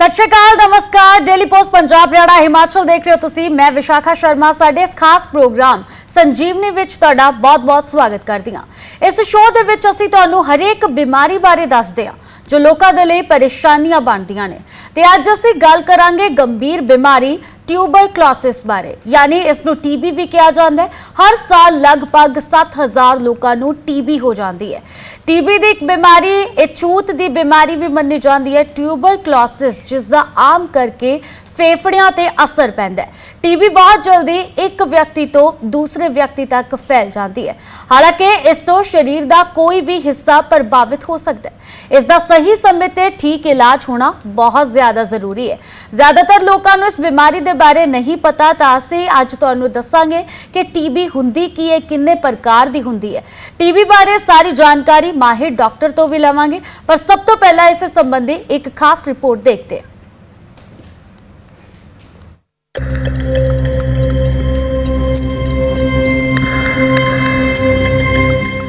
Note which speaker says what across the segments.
Speaker 1: ਸਤਿ ਸ਼੍ਰੀ ਅਕਾਲ, ਨਮਸਕਾਰ। Daily post Punjab, Haryana, Himachal ਦੇਖ ਰਹੇ ਹੋ ਤੁਸੀਂ। ਮੈਂ ਵਿਸ਼ਾਖਾ ਸ਼ਰਮਾ, ਸਾਡੇ ਇਸ ਖਾਸ ਪ੍ਰੋਗਰਾਮ ਸੰਜੀਵਨੀ ਵਿੱਚ ਤੁਹਾਡਾ ਬਹੁਤ-ਬਹੁਤ ਸਵਾਗਤ ਕਰਦੀ ਹਾਂ। ਇਸ ਸ਼ੋਅ ਦੇ ਵਿੱਚ ਅਸੀਂ ਤੁਹਾਨੂੰ ਹਰੇਕ ਬਿਮਾਰੀ ਬਾਰੇ ਦੱਸਦੇ ਹਾਂ, ਜੋ ਲੋਕਾਂ ਦੇ ਲਈ ਪਰੇਸ਼ਾਨੀਆਂ ਬਣਦੀਆਂ ਨੇ। ਤੇ ਅੱਜ ਅਸੀਂ ਗੱਲ ਕਰਾਂਗੇ ਗੰਭੀਰ ਬਿਮਾਰੀ ਟਿਊਬਰ ਟਿਊਬਰਕਲੋਸਿਸ ਬਾਰੇ। ਯਾਨੀ ਇਸ ਨੂੰ ਟੀਬੀ ਵੀ ਕਿਹਾ ਜਾਂਦਾ ਹੈ। ਹਰ ਸਾਲ ਲਗਭਗ 7000 ਲੋਕਾਂ ਨੂੰ ਟੀਬੀ ਹੋ ਜਾਂਦੀ ਹੈ। ਟੀਬੀ ਦੀ ਇੱਕ ਬਿਮਾਰੀ, ਇਹ ਛੂਤ ਦੀ ਬਿਮਾਰੀ ਵੀ ਮੰਨੀ ਜਾਂਦੀ ਹੈ। ਟਿਊਬਰਕਲੋਸਿਸ ਜਿਸ ਦਾ ਆਮ ਕਰਕੇ ਫੇਫੜਿਆਂ ਤੇ ਅਸਰ ਪੈਂਦਾ ਹੈ। ਟੀਬੀ ਬਹੁਤ ਜਲਦੀ ਇੱਕ ਵਿਅਕਤੀ ਤੋਂ ਦੂਸਰੇ ਵਿਅਕਤੀ ਤੱਕ ਫੈਲ ਜਾਂਦੀ ਹੈ। ਹਾਲਾਂਕਿ ਇਸ ਤੋਂ ਸਰੀਰ ਦਾ ਕੋਈ ਵੀ ਹਿੱਸਾ ਪ੍ਰਭਾਵਿਤ ਹੋ ਸਕਦਾ ਹੈ। ਇਸ ਦਾ ਸਹੀ ਸਮੇਂ ਤੇ ਠੀਕ ਇਲਾਜ ਹੋਣਾ ਬਹੁਤ ਜ਼ਿਆਦਾ ਜ਼ਰੂਰੀ ਹੈ। ਜ਼ਿਆਦਾਤਰ ਲੋਕਾਂ ਨੂੰ ਇਸ ਬਿਮਾਰੀ ਦੇ ਬਾਰੇ ਨਹੀਂ ਪਤਾ, ਤਾਂ ਅਸੀਂ ਅੱਜ ਤੁਹਾਨੂੰ ਦੱਸਾਂਗੇ ਕਿ ਟੀਬੀ ਹੁੰਦੀ ਕੀ ਹੈ, ਕਿੰਨੇ ਪ੍ਰਕਾਰ ਦੀ ਹੁੰਦੀ ਹੈ। ਟੀਬੀ ਬਾਰੇ ਸਾਰੀ ਜਾਣਕਾਰੀ ਮਾਹਿਰ ਡਾਕਟਰ ਤੋਂ ਵੀ ਲਵਾਂਗੇ। ਪਰ ਸਭ ਤੋਂ ਪਹਿਲਾਂ ਇਸ ਸੰਬੰਧੀ ਇੱਕ ਖਾਸ ਰਿਪੋਰਟ ਦੇਖਦੇ ਹਾਂ।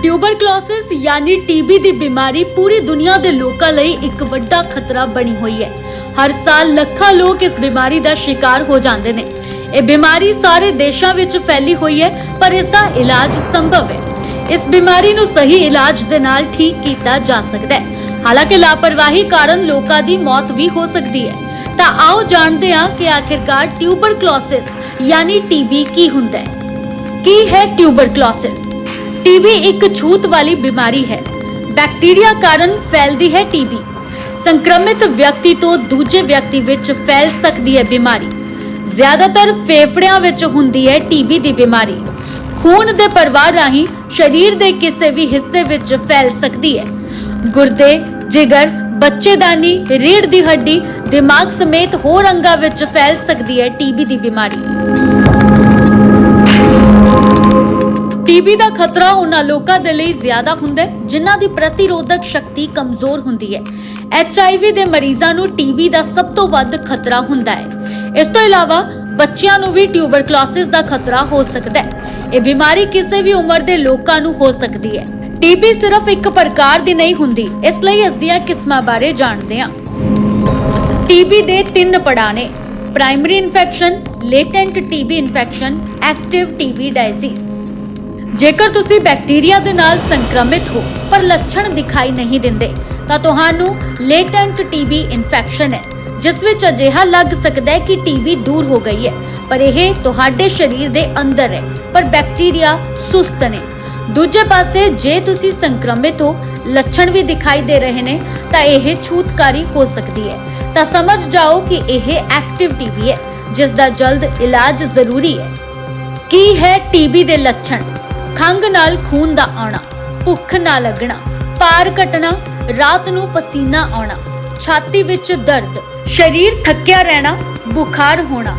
Speaker 1: ਟਿਊਬਰਕਲੋਸਿਸ ਯਾਨੀ ਟੀਬੀ ਦੀ ਬਿਮਾਰੀ ਪੂਰੀ ਦੁਨੀਆ ਦੇ ਲੋਕਾਂ ਲਈ ਇੱਕ ਵੱਡਾ ਖਤਰਾ ਬਣੀ ਹੋਈ ਹੈ। ਹਰ ਸਾਲ ਲੱਖਾਂ ਲੋਕ ਇਸ ਬਿਮਾਰੀ ਦਾ ਸ਼ਿਕਾਰ ਹੋ ਜਾਂਦੇ ਨੇ। ਇਹ ਬਿਮਾਰੀ ਸਾਰੇ ਦੇਸ਼ਾਂ ਵਿੱਚ ਫੈਲੀ ਹੋਈ ਹੈ, ਪਰ ਇਸ ਦਾ ਇਲਾਜ ਸੰਭਵ ਹੈ। ਇਸ ਬਿਮਾਰੀ ਨੂੰ ਸਹੀ ਇਲਾਜ ਦੇ ਨਾਲ ਠੀਕ ਕੀਤਾ ਜਾ ਸਕਦਾ ਹੈ। ਹਾਲਾਂਕਿ ਲਾਪਰਵਾਹੀ ਕਾਰਨ ਲੋਕਾਂ ਦੀ ਮੌਤ ਵੀ ਹੋ ਸਕਦੀ ਹੈ। ਤਾਂ ਆਓ ਜਾਣਦੇ ਹਾਂ ਕਿ ਆਖਿਰਕਾਰ ਟਿਊਬਰਕਲੋਸਿਸ ਯਾਨੀ ਟੀਬੀ ਕੀ ਹੁੰਦਾ ਹੈ। ਕੀ ਹੈ ਟਿਊਬਰਕਲੋਸਿਸ ਟੀਬੀ ਇੱਕ ਛੂਤ ਵਾਲੀ ਬਿਮਾਰੀ ਹੈ। ਬੈਕਟੀਰੀਆ ਕਾਰਨ ਫੈਲਦੀ ਹੈ ਟੀਬੀ। ਸੰਕਰਮਿਤ ਵਿਅਕਤੀ ਤੋਂ ਦੂਜੇ ਵਿਅਕਤੀ ਵਿੱਚ ਫੈਲ ਸਕਦੀ ਹੈ ਬਿਮਾਰੀ। ਜ਼ਿਆਦਾਤਰ ਫੇਫੜਿਆਂ ਵਿੱਚ ਹੁੰਦੀ ਹੈ ਟੀਬੀ ਦੀ ਬਿਮਾਰੀ। ਖੂਨ ਦੇ ਪ੍ਰਵਾਹ ਰਾਹੀਂ ਸਰੀਰ ਦੇ ਕਿਸੇ ਵੀ ਹਿੱਸੇ ਵਿੱਚ ਫੈਲ ਸਕਦੀ ਹੈ। ਗੁਰਦੇ, ਜਿਗਰ, ਬੱਚੇਦਾਨੀ ਰੀੜ ਦੀ ਹੱਡੀ ਦਿਮਾਗ ਸਮੇਤ ਹੋਰ ਅੰਗਾਂ ਵਿੱਚ ਫੈਲ ਸਕਦੀ ਹੈ ਟੀਬੀ ਦੀ ਬਿਮਾਰੀ। ਟੀਬੀ ਦਾ ਖਤਰਾ ਉਹਨਾਂ ਲੋਕਾਂ ਦੇ ਲਈ ਜ਼ਿਆਦਾ ਹੁੰਦਾ ਹੈ, ਜਿਨ੍ਹਾਂ ਦੀ ਪ੍ਰਤੀਰੋਧਕ ਸ਼ਕਤੀ ਕਮਜ਼ੋਰ ਹੁੰਦੀ ਹੈ। ਐਚਆਈਵੀ ਦੇ ਮਰੀਜ਼ਾਂ ਨੂੰ ਟੀਬੀ ਦਾ ਸਭ ਤੋਂ ਵੱਧ ਖਤਰਾ ਹੁੰਦਾ ਹੈ। ਇਸ ਤੋਂ ਇਲਾਵਾ ਬੱਚਿਆਂ ਨੂੰ ਵੀ ਟਿਊਬਰਕਲੋਸਿਸ ਦਾ ਖਤਰਾ ਹੋ ਸਕਦਾ ਹੈ। ਇਹ ਬਿਮਾਰੀ ਕਿਸੇ ਵੀ ਉਮਰ ਦੇ ਲੋਕਾਂ ਨੂੰ ਹੋ ਸਕਦੀ ਹੈ। ਟੀਬੀ ਸਿਰਫ ਇੱਕ ਪ੍ਰਕਾਰ ਦੀ ਨਹੀਂ ਹੁੰਦੀ, ਇਸ ਲਈ ਇਸ ਦੀਆਂ ਕਿਸਮਾਂ ਬਾਰੇ ਜਾਣਦੇ ਹਾਂ। ਟੀਬੀ ਦੇ ਤਿੰਨ ਪੜਾਅ ਨੇ। Primary infection, latent TB infection, active TB disease. ਜੇਕਰ ਤੁਸੀਂ ਬੈਕਟੀਰੀਆ ਦੇ ਨਾਲ ਸੰਕਰਮਿਤ ਹੋ, ਪਰ ਲੱਛਣ ਦਿਖਾਈ ਨਹੀਂ ਦਿੰਦੇ, ਤਾਂ ਤੁਹਾਨੂੰ ਲੇਟੈਂਟ ਟੀਬੀ ਇਨਫੈਕਸ਼ਨ ਹੈ, ਜਿਸ ਵਿੱਚ ਅਜਿਹਾ ਲੱਗ ਸਕਦਾ ਹੈ ਕਿ ਟੀਬੀ ਦੂਰ ਹੋ ਗਈ ਹੈ, ਪਰ ਇਹ ਤੁਹਾਡੇ ਸਰੀਰ ਦੇ ਅੰਦਰ ਹੈ, ਪਰ ਬੈਕਟੀਰੀਆ ਸੁਸਤ ਨੇ। ਦੂਜੇ ਪਾਸੇ, ਜੇ ਤੁਸੀਂ ਸੰਕਰਮਿਤ ਹੋ ਲੱਛਣ ਵੀ ਦਿਖਾਈ ਦੇ ਰਹੇ ਨੇ, ਤਾਂ ਇਹ ਛੂਤਕਾਰੀ ਹੋ ਸਕਦੀ ਹੈ। ਤਾਂ ਸਮਝ ਜਾਓ ਕਿ ਇਹ ਐਕਟਿਵ ਟੀਬੀ ਹੈ ਜਿਸ ਦਾ ਜਲਦ ਇਲਾਜ ਜ਼ਰੂਰੀ ਹੈ। ਕੀ ਹੈ ਟੀਬੀ ਦੇ ਲੱਛਣ? ਖੰਘ ਨਾਲ ਖੂਨ ਦਾ ਆਉਣਾ, ਭੁੱਖ ਨਾ ਲੱਗਣਾ, ਭਾਰ ਘਟਣਾ, ਰਾਤ ਨੂੰ ਪਸੀਨਾ ਆਉਣਾ, ਛਾਤੀ ਵਿੱਚ ਦਰਦ, ਸਰੀਰ ਥੱਕਿਆ ਰਹਿਣਾ, ਬੁਖਾਰ ਹੋਣਾ।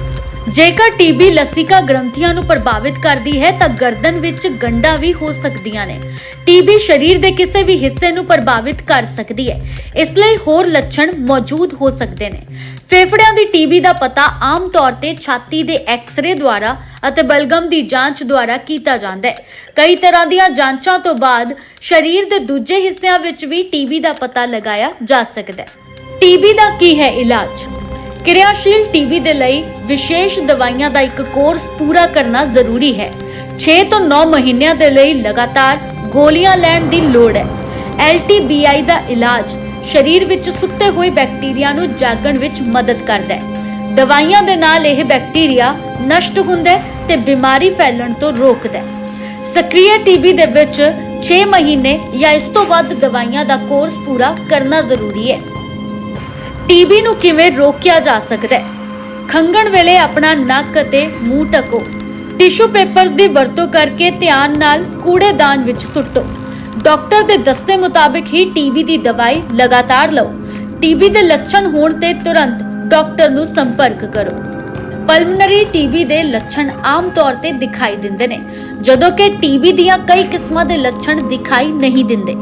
Speaker 1: ਜੇਕਰ ਟੀਬੀ ਲਸਿਕਾ ਗ੍ਰੰਥੀਆਂ ਨੂੰ ਪ੍ਰਭਾਵਿਤ ਕਰਦੀ ਹੈ, ਤਾਂ ਗਰਦਨ ਵਿੱਚ ਗੰਡਾ ਵੀ ਹੋ ਸਕਦੀਆਂ ਨੇ। ਟੀਬੀ ਸਰੀਰ ਦੇ ਕਿਸੇ ਵੀ ਹਿੱਸੇ ਨੂੰ ਪ੍ਰਭਾਵਿਤ ਕਰ ਸਕਦੀ ਹੈ। ਇਸ ਲਈ ਹੋਰ ਲੱਛਣ ਮੌਜੂਦ ਹੋ ਸਕਦੇ ਨੇ। ਫੇਫੜਿਆਂ ਦੀ ਟੀਬੀ ਦਾ ਪਤਾ ਆਮ ਤੌਰ ਤੇ ਛਾਤੀ ਦੇ ਐਕਸ-ਰੇ ਦੁਆਰਾ ਅਤੇ ਬਲਗਮ ਦੀ ਜਾਂਚ ਦੁਆਰਾ ਕੀਤਾ ਜਾਂਦਾ ਹੈ। ਕਈ ਤਰ੍ਹਾਂ ਦੀਆਂ ਜਾਂਚਾਂ ਤੋਂ ਬਾਅਦ ਸਰੀਰ ਦੇ ਦੂਜੇ ਹਿੱਸਿਆਂ ਵਿੱਚ ਵੀ ਟੀਬੀ ਦਾ ਪਤਾ ਲਗਾਇਆ ਜਾ ਸਕਦਾ ਹੈ। ਟੀਬੀ ਦਾ ਕੀ ਹੈ ਇਲਾਜ? ਕਿਰਿਆਸ਼ੀਲ ਟੀਬੀ ਦੇ ਲਈ ਵਿਸ਼ੇਸ਼ ਦਵਾਈਆਂ ਦਾ ਇੱਕ ਕੋਰਸ ਪੂਰਾ ਕਰਨਾ ਜ਼ਰੂਰੀ ਹੈ। 6 ਤੋਂ 9 ਮਹੀਨਿਆਂ ਦੇ ਲਈ ਲਗਾਤਾਰ ਗੋਲੀਆਂ ਲੈਣ ਦੀ ਲੋੜ ਹੈ। LTBI ਦਾ ਇਲਾਜ ਸਰੀਰ ਵਿੱਚ ਸੁੱਤੇ ਹੋਏ ਬੈਕਟੀਰੀਆ ਨੂੰ ਜਾਗਣ ਵਿੱਚ ਮਦਦ ਕਰਦਾ ਹੈ। ਦਵਾਈਆਂ ਦੇ ਨਾਲ ਇਹ ਬੈਕਟੀਰੀਆ ਨਸ਼ਟ ਹੁੰਦਾ ਹੈ ਤੇ ਬਿਮਾਰੀ ਫੈਲਣ ਤੋਂ ਰੋਕਦਾ ਹੈ। ਸਕ੍ਰਿയ ਟੀਬੀ ਦੇ ਵਿੱਚ 6 ਮਹੀਨੇ ਜਾਂ ਇਸ ਤੋਂ ਵੱਧ ਦਵਾਈਆਂ ਦਾ ਕੋਰਸ ਪੂਰਾ ਕਰਨਾ ਜ਼ਰੂਰੀ ਹੈ। ਟੀਬੀ ਨੂੰ ਕਿਵੇਂ ਰੋਕਿਆ ਜਾ ਸਕਦਾ ਹੈ? ਖੰਗਣ ਵੇਲੇ ਆਪਣਾ ਨੱਕ ਅਤੇ ਮੂੰਹ ਢੱਕੋ। ਟਿਸ਼ੂ ਪੇਪਰਸ ਦੀ ਵਰਤੋਂ ਕਰਕੇ ਧਿਆਨ ਨਾਲ ਕੂੜੇਦਾਨ ਵਿੱਚ ਸੁੱਟੋ। ਡਾਕਟਰ ਦੇ ਦੱਸੇ ਮੁਤਾਬਕ ਹੀ ਟੀਬੀ ਦੀ ਦਵਾਈ ਲਗਾਤਾਰ ਲਓ। ਟੀਬੀ ਦੇ ਲੱਛਣ ਹੋਣ ਤੇ ਤੁਰੰਤ ਡਾਕਟਰ ਨੂੰ ਸੰਪਰਕ ਕਰੋ। ਪਲਮਨਰੀ ਟੀਬੀ ਦੇ ਲੱਛਣ ਆਮ ਤੌਰ ਤੇ ਦਿਖਾਈ ਦਿੰਦੇ ਨੇ, ਜਦੋਂ ਕਿ ਟੀਬੀ ਦੀਆਂ ਕਈ ਕਿਸਮਾਂ ਦੇ ਲੱਛਣ ਦਿਖਾਈ ਨਹੀਂ ਦਿੰਦੇ।